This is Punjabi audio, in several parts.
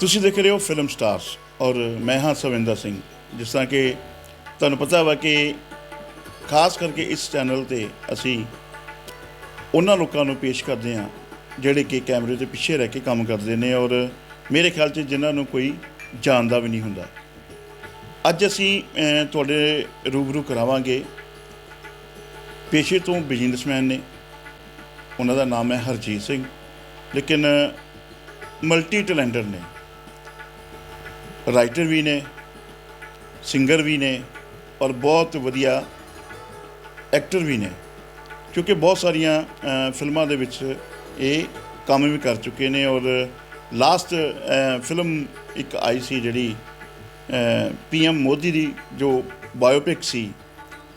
ਤੁਸੀਂ ਦੇਖ ਰਹੇ ਹੋ ਫਿਲਮ ਸਟਾਰਸ ਔਰ ਮੈਂ ਹਾਂ ਸਵਿੰਦਰ ਸਿੰਘ। ਜਿਸ ਤਰ੍ਹਾਂ ਕਿ ਤੁਹਾਨੂੰ ਪਤਾ ਵਾ ਕਿ ਖਾਸ ਕਰਕੇ ਇਸ ਚੈਨਲ ਤੇ ਅਸੀਂ ਉਹਨਾਂ ਲੋਕਾਂ ਨੂੰ ਪੇਸ਼ ਕਰਦੇ ਹਾਂ ਜਿਹੜੇ ਕਿ ਕੈਮਰੇ ਦੇ ਪਿੱਛੇ ਰਹਿ ਕੇ ਕੰਮ ਕਰਦੇ ਨੇ ਔਰ ਮੇਰੇ ਖਿਆਲ 'ਚ ਜਿਨ੍ਹਾਂ ਨੂੰ ਕੋਈ ਜਾਣਦਾ ਵੀ ਨਹੀਂ ਹੁੰਦਾ। ਅੱਜ ਅਸੀਂ ਤੁਹਾਡੇ ਰੂਬਰੂ ਕਰਾਵਾਂਗੇ। ਪੇਸ਼ੇ ਤੋਂ ਬਿਜ਼ਨਸਮੈਨ ਨੇ। ਉਹਨਾਂ ਦਾ ਨਾਮ ਹੈ ਹਰਜੀਤ ਸਿੰਘ। ਲੇਕਿਨ ਮਲਟੀ ਟੈਲੈਂਟਡ ਨੇ। ਰਾਈਟਰ ਵੀ ਨੇ, ਸਿੰਗਰ ਵੀ ਨੇ ਔਰ ਬਹੁਤ ਵਧੀਆ ਐਕਟਰ ਵੀ ਨੇ, ਕਿਉਂਕਿ ਬਹੁਤ ਸਾਰੀਆਂ ਫਿਲਮਾਂ ਦੇ ਵਿੱਚ ਇਹ ਕੰਮ ਵੀ ਕਰ ਚੁੱਕੇ ਨੇ ਔਰ ਲਾਸਟ ਫਿਲਮ ਇੱਕ ਆਈ ਸੀ ਜਿਹੜੀ ਪੀਐਮ ਮੋਦੀ ਦੀ ਜੋ ਬਾਇਓਪਿਕ ਸੀ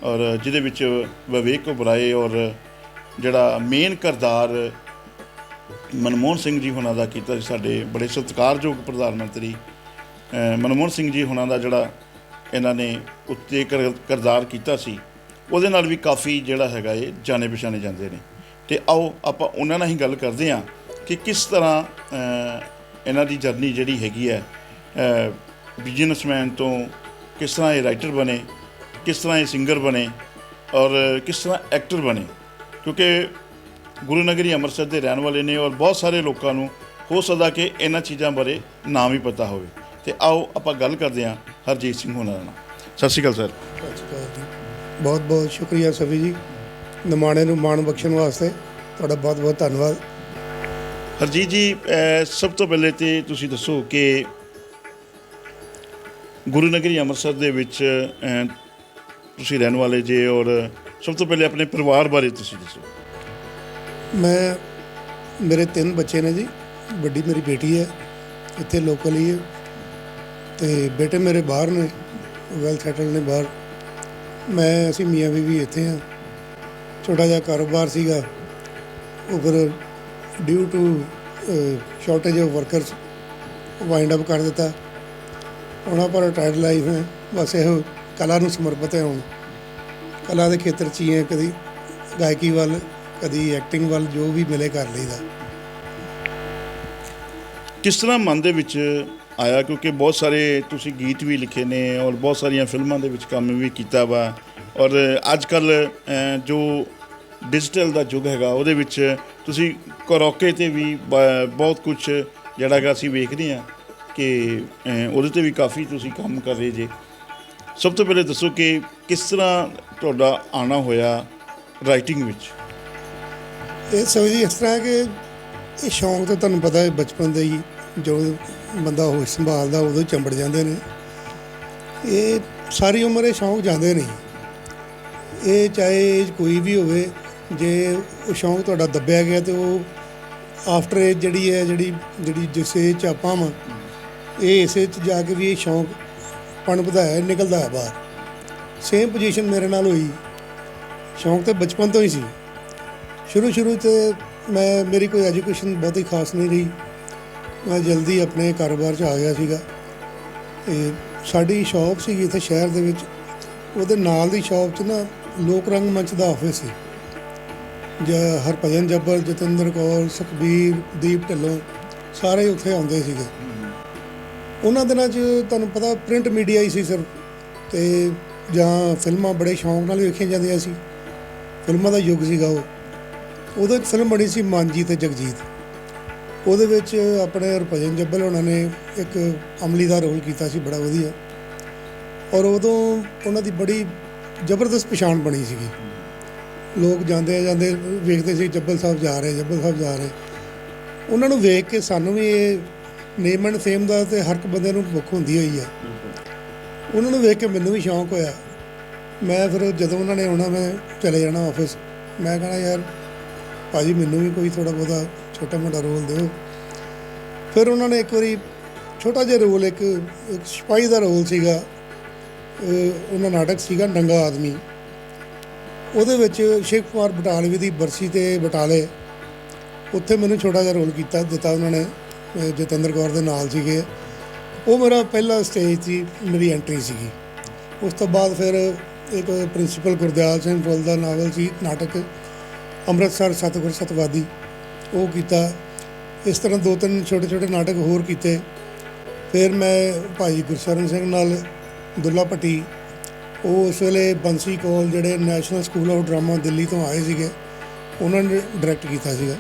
ਔਰ ਜਿਹਦੇ ਵਿੱਚ ਵਿਵੇਕ ਓਬਰਾਏ ਔਰ ਜਿਹੜਾ ਮੇਨ ਕਿਰਦਾਰ ਮਨਮੋਹਨ ਸਿੰਘ ਜੀ ਹੁਣਾਂ ਦਾ ਕੀਤਾ ਸੀ ਸਾਡੇ ਬੜੇ ਸਤਿਕਾਰਯੋਗ ਪ੍ਰਧਾਨ ਮੰਤਰੀ ਮਨਮੋਹਨ ਸਿੰਘ ਜੀ ਹੁਣਾਂ ਦਾ ਜਿਹੜਾ ਇਹਨਾਂ ਨੇ ਉੱਤੇ ਕਿਰ- ਕਿਰਦਾਰ ਕੀਤਾ ਸੀ, ਉਹਦੇ ਨਾਲ ਵੀ ਕਾਫੀ ਜਿਹੜਾ ਹੈਗਾ ਇਹ ਜਾਣੇ ਪਛਾਣੇ ਜਾਂਦੇ ਨੇ। ਤੇ ਆਓ ਆਪਾਂ ਉਹਨਾਂ ਨਾਲ ਹੀ ਗੱਲ ਕਰਦੇ ਹਾਂ ਕਿ ਕਿਸ ਤਰ੍ਹਾਂ ਇਹਨਾਂ ਦੀ ਜਰਨੀ ਜਿਹੜੀ ਹੈਗੀ ਹੈ ਬਿਜ਼ਨਸਮੈਨ ਤੋਂ ਕਿਸ ਤਰ੍ਹਾਂ ਇਹ ਰਾਈਟਰ ਬਣੇ, ਕਿਸ ਤਰ੍ਹਾਂ ਇਹ ਸਿੰਗਰ ਬਣੇ ਔਰ ਕਿਸ ਤਰ੍ਹਾਂ ਐਕਟਰ ਬਣੇ। ਕਿਉਂਕਿ ਗੁਰੂ ਨਗਰੀ ਅੰਮ੍ਰਿਤਸਰ ਦੇ ਰਹਿਣ ਵਾਲੇ ਨੇ ਔਰ ਬਹੁਤ ਸਾਰੇ ਲੋਕਾਂ ਨੂੰ ਹੋ ਸਕਦਾ ਕਿ ਇਹਨਾਂ ਚੀਜ਼ਾਂ ਬਾਰੇ ਨਾ ਵੀ ਪਤਾ ਹੋਵੇ। ਤੇ ਆਓ ਆਪਾਂ ਗੱਲ ਕਰਦੇ ਹਾਂ ਹਰਜੀਤ ਸਿੰਘ ਹੋਣਾ ਨਾਲ। ਸਤਿ ਸ਼੍ਰੀ ਅਕਾਲ ਸਰ। ਸਤਿ ਸ਼੍ਰੀ ਅਕਾਲ ਜੀ। ਬਹੁਤ ਬਹੁਤ ਸ਼ੁਕਰੀਆ ਸਭੀ ਜੀ ਨਿਮਾਣੇ ਨੂੰ ਮਾਣ ਬਖਸ਼ਣ ਵਾਸਤੇ। ਤੁਹਾਡਾ ਬਹੁਤ ਬਹੁਤ ਧੰਨਵਾਦ। ਹਰਜੀਤ ਜੀ ਸਭ ਤੋਂ ਪਹਿਲੇ ਤੇ ਤੁਸੀਂ ਦੱਸੋ ਕਿ ਗੁਰੂ ਨਗਰੀ ਅੰਮ੍ਰਿਤਸਰ ਦੇ ਵਿੱਚ ਤੁਸੀਂ ਰਹਿਣ ਵਾਲੇ ਜੇ ਔਰ ਸਭ ਤੋਂ ਪਹਿਲੇ ਆਪਣੇ ਪਰਿਵਾਰ ਬਾਰੇ ਤੁਸੀਂ ਦੱਸੋ। ਮੈਂ ਮੇਰੇ ਤਿੰਨ ਬੱਚੇ ਨੇ ਜੀ। ਵੱਡੀ ਮੇਰੀ ਬੇਟੀ ਹੈ। ਇੱਥੇ ਲੋਕਲ ਹੀ ਹੈ। ਤੇ ਬੇਟੇ ਮੇਰੇ ਬਾਹਰ ਨੇ ਵੈਲ ਸੈਟਲ ਨੇ ਬਾਹਰ। ਮੈਂ, ਅਸੀਂ ਮੀਆਂ ਬੀਵੀ ਇੱਥੇ ਹਾਂ ਛੋਟਾ ਜਿਹਾ ਕਾਰੋਬਾਰ ਸੀਗਾ। ਉਹ ਫਿਰ due to shortage of workers wind up ਕਰ ਦਿੱਤਾ। ਉਹਨਾਂ ਪਰ ਰਿਟਾਇਰਡ ਲਾਈਫ ਹੈ। ਬਸ ਇਹ ਕਲਾ ਨੂੰ ਸਮਰਪਿਤ ਹੈ ਹੁਣ। ਕਲਾ ਦੇ ਖੇਤਰ 'ਚ ਹੀ ਹੈ। ਕਦੀ ਗਾਇਕੀ ਵੱਲ, ਕਦੀ ਐਕਟਿੰਗ ਵੱਲ ਜੋ ਵੀ ਮਿਲੇ ਕਰ ਲਈਦਾ। ਕਿਸ ਤਰ੍ਹਾਂ ਮਨ ਦੇ ਵਿੱਚ ਆਇਆ ਕਿਉਂਕਿ ਬਹੁਤ ਸਾਰੇ ਤੁਸੀਂ ਗੀਤ ਵੀ ਲਿਖੇ ਨੇ ਔਰ ਬਹੁਤ ਸਾਰੀਆਂ ਫਿਲਮਾਂ ਦੇ ਵਿੱਚ ਕੰਮ ਵੀ ਕੀਤਾ ਵਾ। ਔਰ ਅੱਜ ਕੱਲ ਜੋ ਡਿਜੀਟਲ ਦਾ ਯੁੱਗ ਹੈਗਾ, ਉਹਦੇ ਵਿੱਚ ਤੁਸੀਂ ਕਰੋਕੇ ਤੇ ਵੀ ਬਹੁਤ ਕੁਝ ਜਿਹੜਾ ਹੈਗਾ ਅਸੀਂ ਵੇਖਦੇ ਹਾਂ ਕਿ ਉਹਦੇ ਤੇ ਵੀ ਕਾਫੀ ਤੁਸੀਂ ਕੰਮ ਕਰ ਰਹੇ ਜੇ। ਸਭ ਤੋਂ ਪਹਿਲੇ ਦੱਸੋ ਕਿ ਕਿਸ ਤਰ੍ਹਾਂ ਤੁਹਾਡਾ ਆਣਾ ਹੋਇਆ ਰਾਈਟਿੰਗ ਵਿੱਚ? ਇਹ ਸਭ ਜੀ, ਇਸ ਤਰ੍ਹਾਂ ਕਿ ਇਹ ਸ਼ੌਂਕ ਤਾਂ ਤੁਹਾਨੂੰ ਪਤਾ ਹੈ ਬਚਪਨ ਦਾ ਹੀ ਜਦੋਂ ਬੰਦਾ ਹੋਸ਼ ਸੰਭਾਲਦਾ, ਉਦੋਂ ਚੰਬੜ ਜਾਂਦੇ ਨੇ। ਇਹ ਸਾਰੀ ਉਮਰ ਇਹ ਸ਼ੌਂਕ ਜਾਂਦੇ ਨਹੀਂ ਇਹ ਚਾਹੇ ਏਜ ਕੋਈ ਵੀ ਹੋਵੇ, ਜੇ ਉਹ ਸ਼ੌਂਕ ਤੁਹਾਡਾ ਦੱਬਿਆ ਗਿਆ ਤੇ ਉਹ ਆਫਟਰ ਏਜ ਜਿਹੜੀ ਹੈ, ਜਿਹੜੀ ਜਿਹੜੀ ਜਿਸ ਏਜ 'ਚ ਆਪਾਂ ਵਾਂ, ਇਹ ਇਸੇ 'ਚ ਜਾ ਕੇ ਵੀ ਇਹ ਸ਼ੌਂਕ ਪਣ ਵਧਾਇਆ, ਨਿਕਲਦਾ ਹੈ ਬਾਹਰ। ਸੇਮ ਪੋਜੀਸ਼ਨ ਮੇਰੇ ਨਾਲ ਹੋਈ। ਸ਼ੌਂਕ ਤੇ ਬਚਪਨ ਤੋਂ ਹੀ ਸੀ। ਸ਼ੁਰੂ ਸ਼ੁਰੂ ਤੇ ਮੈਂ, ਮੇਰੀ ਕੋਈ ਐਜੂਕੇਸ਼ਨ ਬਹੁਤੀ ਖਾਸ ਨਹੀਂ ਰਹੀ। ਮੈਂ ਜਲਦੀ ਆਪਣੇ ਕਾਰੋਬਾਰ 'ਚ ਆ ਗਿਆ ਸੀਗਾ। ਤੇ ਸਾਡੀ ਸ਼ਾਪ ਸੀਗੀ ਇੱਥੇ ਸ਼ਹਿਰ ਦੇ ਵਿੱਚ। ਉਹਦੇ ਨਾਲ ਦੀ ਸ਼ਾਪ 'ਚ ਨਾ ਲੋਕ ਰੰਗ ਮੰਚ ਦਾ ਆਫਿਸ ਸੀ। ਜਾਂ ਹਰਭਜਨ ਜੱਬਰ, ਜਤਿੰਦਰ ਕੌਰ, ਸੁਖਬੀਰ, ਦੀਪ ਢਿੱਲੋਂ ਸਾਰੇ ਉੱਥੇ ਆਉਂਦੇ ਸੀਗੇ। ਉਹਨਾਂ ਦਿਨਾਂ 'ਚ ਤੁਹਾਨੂੰ ਪਤਾ ਪ੍ਰਿੰਟ ਮੀਡੀਆ ਹੀ ਸੀ ਸਿਰਫ। ਤੇ ਜਾਂ ਫਿਲਮਾਂ ਬੜੇ ਸ਼ੌਂਕ ਨਾਲ ਵੇਖੀਆਂ ਜਾਂਦੀਆਂ ਸੀ। ਫਿਲਮਾਂ ਦਾ ਯੁੱਗ ਸੀਗਾ ਉਹ। ਉਦੋਂ ਇੱਕ ਫਿਲਮ ਬਣੀ ਸੀ ਮਾਂਜੀ ਤੇ ਜਗਜੀਤ। ਉਹਦੇ ਵਿੱਚ ਆਪਣੇ ਹਰਭਜਨ ਜੱਬਲ ਉਹਨਾਂ ਨੇ ਇੱਕ ਅਮਲੀ ਦਾ ਰੋਲ ਕੀਤਾ ਸੀ, ਬੜਾ ਵਧੀਆ। ਔਰ ਉਦੋਂ ਉਹਨਾਂ ਦੀ ਬੜੀ ਜ਼ਬਰਦਸਤ ਪਛਾਣ ਬਣੀ ਸੀਗੀ। ਲੋਕ ਜਾਂਦੇ ਜਾਂਦੇ ਵੇਖਦੇ ਸੀ, ਜੱਬਲ ਸਾਹਿਬ ਜਾ ਰਹੇ, ਜੱਬਲ ਸਾਹਿਬ ਜਾ ਰਹੇ। ਉਹਨਾਂ ਨੂੰ ਵੇਖ ਕੇ ਸਾਨੂੰ ਵੀ ਇਹ ਨੇਮ ਐਂਡ ਫੇਮ ਦਾ ਤੇ ਹਰ ਇੱਕ ਬੰਦੇ ਨੂੰ ਭੁੱਖ ਹੁੰਦੀ ਹੋਈ ਆ। ਉਹਨਾਂ ਨੂੰ ਵੇਖ ਕੇ ਮੈਨੂੰ ਵੀ ਸ਼ੌਂਕ ਹੋਇਆ। ਮੈਂ ਫਿਰ ਜਦੋਂ ਉਹਨਾਂ ਨੇ ਆਉਣਾ, ਮੈਂ ਚਲੇ ਜਾਣਾ ਆਫਿਸ। ਮੈਂ ਕਹਣਾ, ਯਾਰ, ਭਾਜੀ, ਮੈਨੂੰ ਵੀ ਕੋਈ ਥੋੜਾ ਬਹੁਤਾ ਛੋਟਾ ਮੋਟਾ ਰੋਲ ਦਿਓ। ਫਿਰ ਉਹਨਾਂ ਨੇ ਇੱਕ ਵਾਰੀ ਛੋਟਾ ਜਿਹਾ ਰੋਲ, ਇੱਕ ਇੱਕ ਸਿਪਾਹੀ ਦਾ ਰੋਲ ਸੀਗਾ। ਉਹਨਾਂ ਨਾਟਕ ਸੀਗਾ ਨੰਗਾ ਆਦਮੀ। ਉਹਦੇ ਵਿੱਚ ਸ਼ੇਖ ਕੁਮਾਰ ਬਟਾਲਵੀ ਦੀ ਬਰਸੀ ਤੇ ਬਟਾਲੇ, ਉੱਥੇ ਮੈਨੂੰ ਛੋਟਾ ਜਿਹਾ ਰੋਲ ਕੀਤਾ, ਦਿੱਤਾ ਉਹਨਾਂ ਨੇ ਜਤਿੰਦਰ ਕੌਰ ਦੇ ਨਾਲ ਸੀਗੇ। ਉਹ ਮੇਰਾ ਪਹਿਲਾ ਸਟੇਜ ਸੀ, ਮੇਰੀ ਐਂਟਰੀ ਸੀਗੀ। ਉਸ ਤੋਂ ਬਾਅਦ ਫਿਰ ਇੱਕ ਪ੍ਰਿੰਸੀਪਲ ਗੁਰਦਿਆਲ ਸਿੰਘ ਫੁੱਲ ਦਾ ਨਾਵਲ ਸੀ, ਨਾਟਕ, ਅੰਮ੍ਰਿਤਸਰ ਸਤਿਗੁਰ ਸਤਵਾਦੀ। ਉਹ ਕੀਤਾ। ਇਸ ਤਰ੍ਹਾਂ ਦੋ ਤਿੰਨ ਛੋਟੇ ਛੋਟੇ ਨਾਟਕ ਹੋਰ ਕੀਤੇ। ਫਿਰ ਮੈਂ ਭਾਈ ਗੁਰਸ਼ਰਨ ਸਿੰਘ ਨਾਲ ਦੁੱਲਾ ਭੱਟੀ, ਉਹ ਉਸ ਵੇਲੇ ਬੰਸੀ ਕੋਲ ਜਿਹੜੇ National School of Drama Delhi ਤੋਂ ਆਏ ਸੀਗੇ, ਉਹਨਾਂ ਨੇ ਡਾਇਰੈਕਟ ਕੀਤਾ ਸੀਗਾ।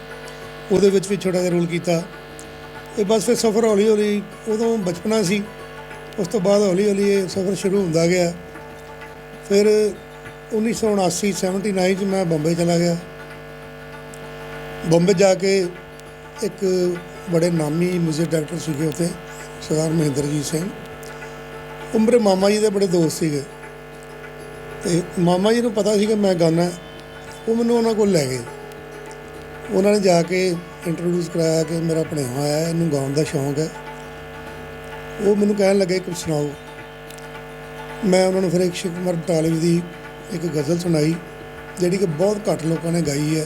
ਉਹਦੇ ਵਿੱਚ ਵੀ ਛੋਟਾ ਜਿਹਾ ਰੋਲ ਕੀਤਾ। ਇਹ ਬਸ ਫਿਰ ਸਫ਼ਰ ਹੌਲੀ ਹੌਲੀ ਉਦੋਂ ਬਚਪਨਾ ਸੀ, ਉਸ ਤੋਂ ਬਾਅਦ ਹੌਲੀ ਹੌਲੀ ਇਹ ਸਫ਼ਰ ਸ਼ੁਰੂ ਹੁੰਦਾ ਗਿਆ। ਫਿਰ 1979 79 ਚ ਮੈਂ ਬੰਬਈ ਚਲਾ ਗਿਆ। ਬੰਬੇ ਜਾ ਕੇ ਇੱਕ ਬੜੇ ਨਾਮੀ ਮਿਊਜ਼ਿਕ ਡਾਇਰੈਕਟਰ ਸੀਗੇ ਉੱਥੇ, ਸਰਦਾਰ ਮਹਿੰਦਰਜੀਤ ਸਿੰਘ। ਉਹ ਮੇਰੇ ਮਾਮਾ ਜੀ ਦੇ ਬੜੇ ਦੋਸਤ ਸੀਗੇ। ਤੇ ਮਾਮਾ ਜੀ ਨੂੰ ਪਤਾ ਸੀ ਕਿ ਮੈਂ ਗਾਣਾ ਉਹ ਮੈਨੂੰ ਉਹਨਾਂ ਕੋਲ ਲੈ ਗਏ। ਉਹਨਾਂ ਨੇ ਜਾ ਕੇ ਇੰਟਰੋਡਿਊਸ ਕਰਾਇਆ ਕਿ ਮੇਰਾ ਭਣੇਵਾ ਆਇਆ, ਇਹਨੂੰ ਗਾਉਣ ਦਾ ਸ਼ੌਂਕ ਹੈ। ਉਹ ਮੈਨੂੰ ਕਹਿਣ ਲੱਗੇ ਕੁਝ ਸੁਣਾਓ। ਮੈਂ ਉਹਨਾਂ ਨੂੰ ਫਿਰ ਇੱਕ ਸ਼ਿਵ ਕੁਮਾਰ ਬਟਾਲਵੀ ਦੀ ਇੱਕ ਗਜ਼ਲ ਸੁਣਾਈ, ਜਿਹੜੀ ਕਿ ਬਹੁਤ ਘੱਟ ਲੋਕਾਂ ਨੇ ਗਾਈ ਹੈ।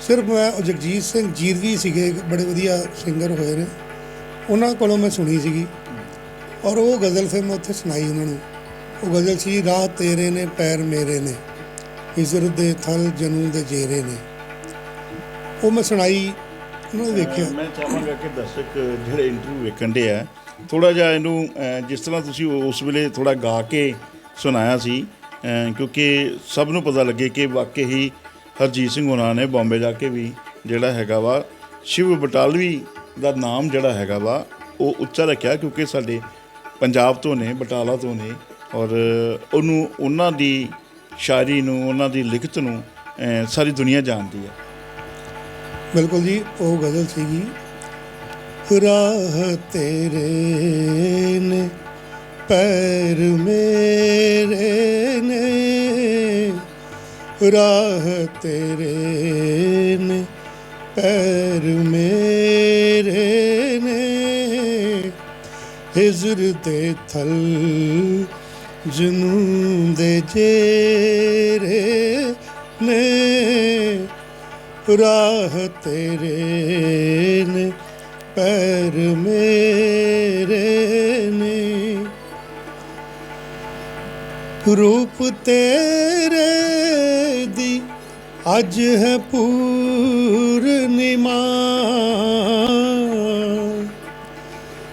ਸਿਰਫ ਮੈਂ ਉਹ ਜਗਜੀਤ ਸਿੰਘ ਜੀਰਵੀ ਸੀਗੇ, ਬੜੇ ਵਧੀਆ ਸਿੰਗਰ ਹੋਏ ਨੇ। ਉਹਨਾਂ ਕੋਲੋਂ ਮੈਂ ਸੁਣੀ ਸੀਗੀ। ਔਰ ਉਹ ਗਜ਼ਲ ਫਿਰ ਮੈਂ ਉੱਥੇ ਸੁਣਾਈ ਉਹਨਾਂ ਨੂੰ। ਉਹ ਗਜ਼ਲ ਸੀ, ਰਾਹ ਤੇਰੇ ਨੇ, ਪੈਰ ਮੇਰੇ ਨੇ, ਹਿਜ਼ਰ ਦੇ ਥਲ ਜਨੂ ਦੇ ਜੇਰੇ ਨੇ। ਉਹ ਮੈਂ ਸੁਣਾਈ, ਉਹਨਾਂ ਨੇ ਵੇਖਿਆ। ਮੈਂ ਚਾਹਾਂਗਾ ਕਿ ਦਰਸ਼ਕ ਜਿਹੜੇ ਇੰਟਰਵਿਊ ਵੇਖਣ ਦੇ ਆ ਥੋੜਾ ਜਿਹਾ ਇਹਨੂੰ ਜਿਸ ਤਰ੍ਹਾਂ ਤੁਸੀਂ ਉਸ ਵੇਲੇ ਥੋੜਾ ਗਾ ਕੇ ਸੁਣਾਇਆ ਸੀ ਕਿਉਂਕਿ ਸਭ ਨੂੰ ਪਤਾ ਲੱਗੇ ਕਿ ਵਾਕਈ ਹੀ ਹਰਜੀਤ ਸਿੰਘ ਹੋਣਾ ਨੇ ਬੰਬੇ ਜਾ ਕੇ ਵੀ ਜਿਹੜਾ ਹੈਗਾ ਵਾ, ਸ਼ਿਵ ਬਟਾਲਵੀ ਦਾ ਨਾਮ ਜਿਹੜਾ ਹੈਗਾ ਵਾ, ਉਹ ਉੱਚਾ ਰੱਖਿਆ ਕਿਉਂਕਿ ਸਾਡੇ ਪੰਜਾਬ ਤੋਂ ਨੇ, ਬਟਾਲਾ ਤੋਂ ਨੇ ਔਰ ਉਹਨੂੰ, ਉਹਨਾਂ ਦੀ ਸ਼ਾਇਰੀ ਨੂੰ, ਉਹਨਾਂ ਦੀ ਲਿਖਤ ਨੂੰ ਸਾਰੀ ਦੁਨੀਆ ਜਾਣਦੀ ਹੈ। ਬਿਲਕੁਲ ਜੀ, ਉਹ ਗਜ਼ਲ ਸੀਗੀ, ਰਾਹ ਤੇਰੇ ਨੇ, ਪੈਰ ਮੇਰੇ ਨੇ ਰਾਹ ਤੇਰੇ ਨੇ ਪੈਰ ਮੇਰੇ ਨੇ ਹਿਜ਼ਰ ਦੇ ਥਲ ਜਨੂ ਦੇ ਜੇਰੇ ਨੇ ਰਾਹ ਤੇਰੇ ਨੇ ਪੈਰ ਮੇਰੇ ਨੇ ਰੂਪ ਤੇਰੇ ਦੀ ਅੱਜ ਹੈ ਪੂਰਨਿਮਾ।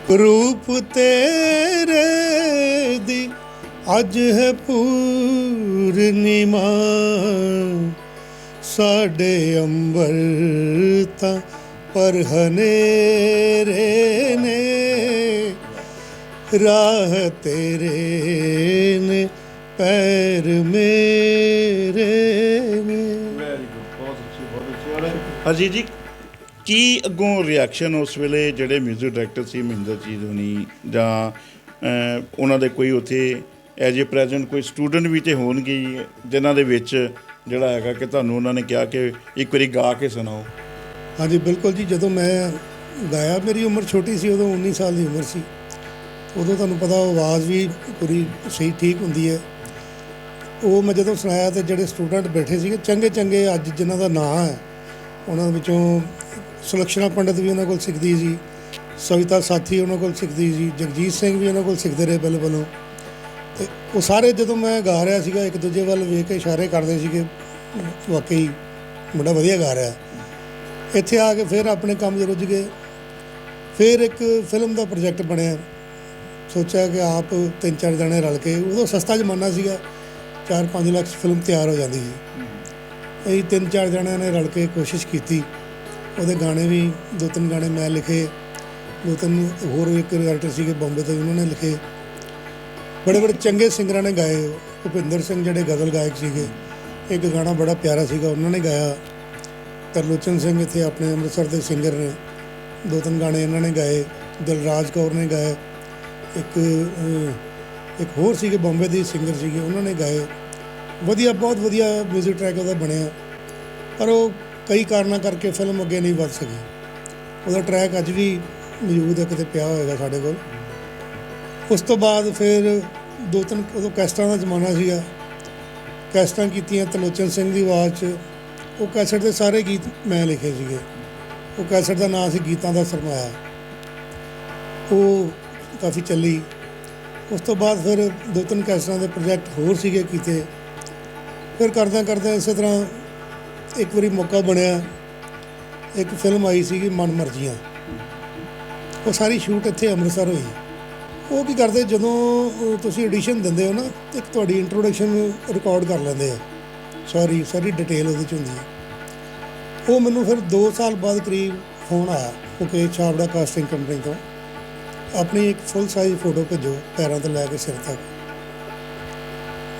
ਰੂਪ ਤੇਰੇ ਦੀ ਅੱਜ ਹੈ ਪੂਰਨਿਮਾ। ਸਾਡੇ ਅੰਬਰ ਤਾਂ ਪਰ ਹਨੇਰੇ ਨੇ, ਰਾਹ ਤੇਰੇ ਨੇ, ਪੈਰ ਮੇਰੇ ਨੇ। ਔਰ ਜੀ ਕੀ ਅੱਗੋਂ ਰਿਐਕਸ਼ਨ ਉਸ ਵੇਲੇ ਜਿਹੜੇ 뮤직 ਡਾਇਰੈਕਟਰ ਸੀ ਮਹਿੰਦਰ ਜੀ ਧੋਨੀ ਜਾਂ ਉਹਨਾਂ ਦੇ ਕੋਈ ਉੱਥੇ ਐਜ ਏ ਪ੍ਰੈਜ਼ੈਂਟ ਕੋਈ ਸਟੂਡੈਂਟ ਵੀ ਤੇ ਹੋਣਗੇ ਹੀ, ਜਿਨ੍ਹਾਂ ਦੇ ਵਿੱਚ ਜਿਹੜਾ ਹੈਗਾ ਕਿ ਤੁਹਾਨੂੰ ਉਹਨਾਂ ਨੇ ਕਿਹਾ ਕਿ ਇੱਕ ਵਾਰੀ ਗਾ ਕੇ ਸੁਣਾਓ? ਹਾਂਜੀ ਬਿਲਕੁਲ ਜੀ। ਜਦੋਂ ਮੈਂ ਗਾਇਆ ਮੇਰੀ ਉਮਰ ਛੋਟੀ ਸੀ ਉਦੋਂ 19 ਸਾਲ ਦੀ ਉਮਰ ਸੀ। ਉਦੋਂ ਤੁਹਾਨੂੰ ਪਤਾ ਆਵਾਜ਼ ਵੀ ਪੂਰੀ ਸਹੀ ਠੀਕ ਹੁੰਦੀ ਹੈ। ਉਹ ਮੈਂ ਜਦੋਂ ਸੁਣਾਇਆ ਤੇ ਜਿਹੜੇ ਸਟੂਡੈਂਟ ਬੈਠੇ ਸੀਗੇ ਚੰਗੇ ਚੰਗੇ ਅੱਜ ਜਿਨ੍ਹਾਂ ਦਾ ਨਾਂ ਹੈ ਉਹਨਾਂ ਵਿੱਚੋਂ ਸੁਲਕਸ਼ਣਾ ਪੰਡਤ ਵੀ ਉਹਨਾਂ ਕੋਲ ਸਿੱਖਦੀ ਸੀ, ਸਵਿਤਾ ਸਾਥੀ ਉਹਨਾਂ ਕੋਲ ਸਿੱਖਦੀ ਸੀ, ਜਗਜੀਤ ਸਿੰਘ ਵੀ ਉਹਨਾਂ ਕੋਲ ਸਿੱਖਦੇ ਰਹੇ ਪਹਿਲੇ ਵੱਲੋਂ ਤੇ ਉਹ ਸਾਰੇ ਜਦੋਂ ਮੈਂ ਗਾ ਰਿਹਾ ਸੀਗਾ, ਇੱਕ ਦੂਜੇ ਵੱਲ ਵੇਖ ਕੇ ਇਸ਼ਾਰੇ ਕਰਦੇ ਸੀਗੇ, ਵਾਕਈ ਮੁੰਡਾ ਵਧੀਆ ਗਾ ਰਿਹਾ। ਇੱਥੇ ਆ ਕੇ ਫਿਰ ਆਪਣੇ ਕੰਮ 'ਚ ਰੁੱਝ ਗਏ। ਫਿਰ ਇੱਕ ਫਿਲਮ ਦਾ ਪ੍ਰੋਜੈਕਟ ਬਣਿਆ। ਸੋਚਿਆ ਕਿ ਆਪ ਤਿੰਨ ਚਾਰ ਜਣੇ ਰਲ ਕੇ, ਉਦੋਂ ਸਸਤਾ ਜ਼ਮਾਨਾ ਸੀਗਾ 4-5 ਲੱਖ ਫਿਲਮ ਤਿਆਰ ਹੋ ਜਾਂਦੀ ਸੀ। ਅਸੀਂ ਤਿੰਨ ਚਾਰ ਜਣਿਆਂ ਨੇ ਰਲ ਕੇ ਕੋਸ਼ਿਸ਼ ਕੀਤੀ। ਉਹਦੇ ਗਾਣੇ ਵੀ, ਦੋ ਤਿੰਨ ਗਾਣੇ ਮੈਂ ਲਿਖੇ। ਦੋ ਤਿੰਨ ਹੋਰ ਇੱਕ ਰਾਈਟਰ ਸੀਗੇ ਬੰਬੇ ਤੋਂ, ਉਹਨਾਂ ਨੇ ਲਿਖੇ। ਬੜੇ ਬੜੇ ਚੰਗੇ ਸਿੰਗਰਾਂ ਨੇ ਗਾਏ। ਭੁਪਿੰਦਰ ਸਿੰਘ ਜਿਹੜੇ ਗਜ਼ਲ ਗਾਇਕ ਸੀਗੇ, ਇੱਕ ਗਾਣਾ ਬੜਾ ਪਿਆਰਾ ਸੀਗਾ, ਉਹਨਾਂ ਨੇ ਗਾਇਆ। ਤਰਲੋਚਨ ਸਿੰਘ ਇੱਥੇ ਆਪਣੇ ਅੰਮ੍ਰਿਤਸਰ ਦੇ ਸਿੰਗਰ ਨੇ। ਦੋ ਤਿੰਨ ਗਾਣੇ ਇਹਨਾਂ ਨੇ ਗਾਏ। ਦਿਲਰਾਜ ਕੌਰ ਨੇ ਗਾਏ। ਇੱਕ ਇੱਕ ਹੋਰ ਸੀਗੇ ਬੰਬੇ ਦੇ ਸਿੰਗਰ ਸੀਗੇ, ਉਹਨਾਂ ਨੇ ਗਾਏ। ਵਧੀਆ, ਬਹੁਤ ਵਧੀਆ 뮤직 ਟਰੈਕ ਉਹਦਾ ਬਣਿਆ। ਪਰ ਉਹ ਕਈ ਕਾਰਨਾਂ ਕਰਕੇ ਫਿਲਮ ਅੱਗੇ ਨਹੀਂ ਵੱਧ ਸਕੀ। ਉਹਦਾ ਟਰੈਕ ਅੱਜ ਵੀ ਮੌਜੂਦ ਹੈ, ਕਿਤੇ ਪਿਆ ਹੋਏਗਾ ਸਾਡੇ ਕੋਲ। ਉਸ ਤੋਂ ਬਾਅਦ ਫਿਰ ਦੋ ਤਿੰਨ, ਉਦੋਂ ਕੈਸਟਾਂ ਦਾ ਜ਼ਮਾਨਾ ਸੀਗਾ। ਕੈਸਟਾਂ ਕੀਤੀਆਂ ਤਲੋਚਨ ਸਿੰਘ ਦੀ ਆਵਾਜ਼ 'ਚ। ਉਹ ਕੈਸਟ ਦੇ ਸਾਰੇ ਗੀਤ ਮੈਂ ਲਿਖੇ ਸੀਗੇ। ਉਹ ਕੈਸਟ ਦਾ ਨਾਮ ਸੀ ਗੀਤਾਂ ਦਾ ਸਰਮਾਇਆ। ਉਹ ਕਾਫੀ ਚੱਲੀ। ਉਸ ਤੋਂ ਬਾਅਦ ਫਿਰ ਦੋ ਤਿੰਨ ਕੈਸਟਾਂ ਦੇ ਪ੍ਰੋਜੈਕਟ ਹੋਰ ਸੀਗੇ ਕੀਤੇ। ਫਿਰ ਕਰਦਿਆਂ ਕਰਦਿਆਂ ਇਸੇ ਤਰ੍ਹਾਂ ਇੱਕ ਵਾਰੀ ਮੌਕਾ ਬਣਿਆ। ਇੱਕ ਫਿਲਮ ਆਈ ਸੀਗੀ ਮਨ ਮਰਜ਼ੀਆਂ। ਉਹ ਸਾਰੀ ਸ਼ੂਟ ਇੱਥੇ ਅੰਮ੍ਰਿਤਸਰ ਹੋਈ। ਉਹ ਕੀ ਕਰਦੇ, ਜਦੋਂ ਤੁਸੀਂ ਐਡੀਸ਼ਨ ਦਿੰਦੇ ਹੋ ਨਾ, ਇੱਕ ਤੁਹਾਡੀ ਇੰਟਰੋਡਕਸ਼ਨ ਰਿਕਾਰਡ ਕਰ ਲੈਂਦੇ ਆ। ਸੌਰੀ ਸਾਰੀ ਡਿਟੇਲ ਉਹਦੇ ਚ ਹੁੰਦੀ ਹੈ ਉਹ ਮੈਨੂੰ ਫਿਰ 2 ਸਾਲ ਬਾਅਦ ਕਰੀਬ ਫੋਨ ਆਇਆ ਕਿ ਛਾਬੜਾ ਕਾਸਟਿੰਗ ਕੰਪਨੀ ਤੋਂ, ਆਪਣੀ ਇੱਕ ਫੁੱਲ ਸਾਈਜ਼ ਫੋਟੋ ਭੇਜੋ, ਪੈਰਾਂ ਤੋਂ ਲੈ ਕੇ ਸਿਰ ਤੱਕ।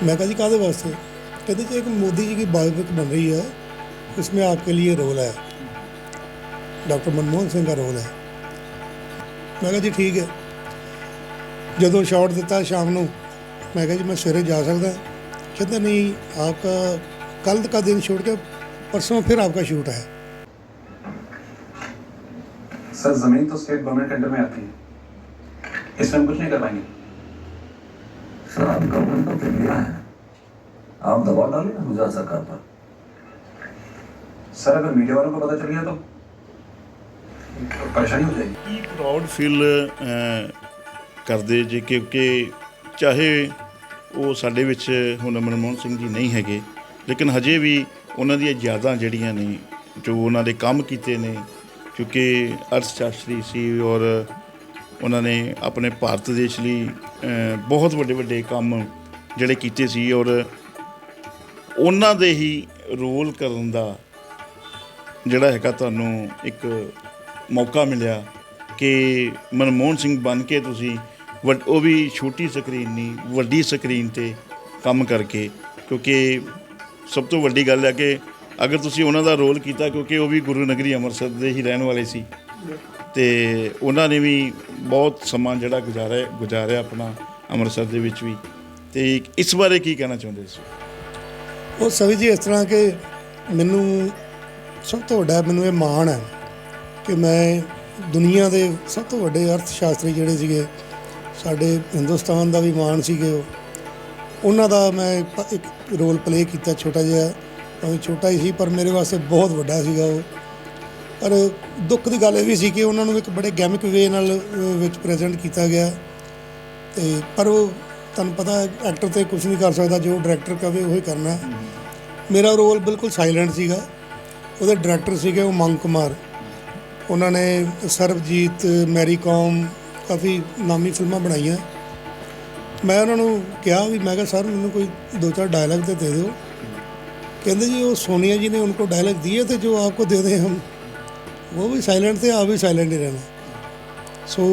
ਮੈਂ ਕਹਾਂ, ਜੀ ਕਾਦੇ ਵਾਸਤੇ? कहते जी एक मोदी जी की बायोपिक बन रही है उसमें आपके लिए रोल है डॉक्टर मनमोहन सिंह का रोल है मैं कहा जी ठीक है ਜਦੋਂ ਸ਼ਾਟ ਦਿੱਤਾ ਸ਼ਾਮ ਨੂੰ ਮੈਂ ਕਿਹਾ ਜੀ ਮੈਂ ਸਵੇਰੇ ਜਾ ਸਕਦਾ ਕਹਿੰਦਾ ਨਹੀਂ आपका कल का दिन छोड़ के परसों फिर आपका शूट है सर जमीन तो स्टेट गवर्नमेंट टेंडर में आती है इसमें हम कुछ नहीं कर पाएंगे सर आप गवर्नमेंट को फिर लिया है आप दबाव डालें ना गुजरात सरकार पर सर अगर मीडिया वालों को पता चल गया तो तो परेशानी हो जाएगी ਕੀ ਪ੍ਰਾਊਡ ਫੀਲ ਕਰਦੇ ਜੇ ਕਿਉਂਕਿ ਚਾਹੇ ਉਹ ਸਾਡੇ ਵਿੱਚ ਹੁਣ ਮਨਮੋਹਨ ਸਿੰਘ ਜੀ ਨਹੀਂ ਹੈਗੇ ਲੇਕਿਨ ਹਜੇ ਵੀ ਉਹਨਾਂ ਦੀਆਂ ਯਾਦਾਂ ਜਿਹੜੀਆਂ ਨੇ ਜੋ ਉਹਨਾਂ ਦੇ ਕੰਮ ਕੀਤੇ ਨੇ ਕਿਉਂਕਿ ਅਰਥ ਸ਼ਾਸਤਰੀ ਸੀ ਔਰ ਉਹਨਾਂ ਨੇ ਆਪਣੇ ਭਾਰਤ ਦੇਸ਼ ਲਈ ਅ, ਬਹੁਤ ਵੱਡੇ ਵੱਡੇ ਕੰਮ ਜਿਹੜੇ ਕੀਤੇ ਸੀ ਔਰ ਉਹਨਾਂ ਦੇ ਹੀ ਰੋਲ ਕਰਨ ਦਾ ਜਿਹੜਾ ਹੈਗਾ ਤੁਹਾਨੂੰ ਇੱਕ ਮੌਕਾ ਮਿਲਿਆ ਕਿ ਮਨਮੋਹਨ ਸਿੰਘ ਬਣ ਕੇ ਤੁਸੀਂ ਵੱਡ- ਉਹ ਵੀ ਛੋਟੀ ਸਕਰੀਨ ਨਹੀਂ, ਵੱਡੀ ਸਕਰੀਨ ਤੇ ਕੰਮ ਕਰਕੇ, ਕਿਉਂਕਿ ਸਭ ਤੋਂ ਵੱਡੀ ਗੱਲ ਹੈ ਕਿ ਅਗਰ ਤੁਸੀਂ ਉਹਨਾਂ ਦਾ ਰੋਲ ਕੀਤਾ, ਕਿਉਂਕਿ ਉਹ ਵੀ ਗੁਰੂ ਨਗਰੀ ਅੰਮ੍ਰਿਤਸਰ ਦੇ ਹੀ ਰਹਿਣ ਵਾਲੇ ਸੀ, ਤੇ ਉਹਨਾਂ ਨੇ ਵੀ ਬਹੁਤ ਸਮਾਂ ਜਿਹੜਾ ਗੁਜ਼ਾਰਿਆ ਗੁਜ਼ਾਰਿਆ ਆਪਣਾ ਅੰਮ੍ਰਿਤਸਰ ਦੇ ਵਿੱਚ ਵੀ। ਤੇ ਇਸ ਬਾਰੇ ਕੀ ਕਹਿਣਾ ਚਾਹੁੰਦੇ ਸੀ ਉਹ ਸਵੀ ਜੀ, ਇਸ ਤਰ੍ਹਾਂ ਕਿ ਮੈਨੂੰ ਸਭ ਤੋਂ ਵੱਡਾ ਮੈਨੂੰ ਇਹ ਮਾਣ ਹੈ ਕਿ ਮੈਂ ਦੁਨੀਆ ਦੇ ਸਭ ਤੋਂ ਵੱਡੇ ਅਰਥ ਸ਼ਾਸਤਰੀ ਜਿਹੜੇ ਸੀਗੇ, ਸਾਡੇ ਹਿੰਦੁਸਤਾਨ ਦਾ ਵੀ ਮਾਣ ਸੀਗੇ ਉਹ। ਉਹਨਾਂ ਦਾ ਮੈਂ ਇੱਕ ਰੋਲ ਪਲੇ ਕੀਤਾ ਛੋਟਾ ਜਿਹਾ, ਭਾਵੇਂ ਛੋਟਾ ਹੀ ਸੀ, ਪਰ ਮੇਰੇ ਵਾਸਤੇ ਬਹੁਤ ਵੱਡਾ ਸੀਗਾ ਉਹ। ਪਰ ਦੁੱਖ ਦੀ ਗੱਲ ਇਹ ਵੀ ਸੀ ਕਿ ਉਹਨਾਂ ਨੂੰ ਇੱਕ ਬੜੇ ਗੈਮਿਕ ਵੇ ਨਾਲ ਵਿੱਚ ਪ੍ਰੈਜ਼ੈਂਟ ਕੀਤਾ ਗਿਆ। ਤੇ ਪਰ ਉਹ ਤੁਹਾਨੂੰ ਪਤਾ ਐਕਟਰ ਤੇ ਕੁਝ ਨਹੀਂ ਕਰ ਸਕਦਾ, ਜੋ ਡਾਇਰੈਕਟਰ ਕਹੇ ਉਹ ਹੀ। ਕਰਨਾ ਮੇਰਾ ਰੋਲ ਬਿਲਕੁਲ ਸਾਇਲੈਂਟ ਸੀਗਾ। ਉਹਦੇ ਡਾਇਰੈਕਟਰ ਸੀਗੇ ਉਹ ਮੰਗ ਕੁਮਾਰ। ਉਹਨਾਂ ਨੇ ਸਰਬਜੀਤ, ਮੈਰੀ ਕੌਮ ਕਾਫੀ ਨਾਮੀ ਫਿਲਮਾਂ ਬਣਾਈਆਂ। ਮੈਂ ਉਹਨਾਂ ਨੂੰ ਕਿਹਾ ਵੀ, ਮੈਂ ਕਿਹਾ, ਸਰ, ਮੈਨੂੰ ਕੋਈ ਦੋ ਚਾਰ ਡਾਇਲੌਗ ਤੇ ਦੇ ਦਿਓ। ਕਹਿੰਦੇ ਜੀ, ਉਹ ਸੋਨੀਆ ਜੀ ਨੇ ਉਹਨਾਂ ਕੋ ਡਾਇਲੌਗ ਦਿਏ ਤੇ ਜੋ ਆਪਕੋ ਦੇ ਦੇ ਹਮ ਉਹ ਵੀ ਸਾਇਲੈਂਟ ਤੇ ਆ ਵੀ ਸਾਇਲੈਂਟ ਹੀ ਰਹਿਣਾ। ਸੋ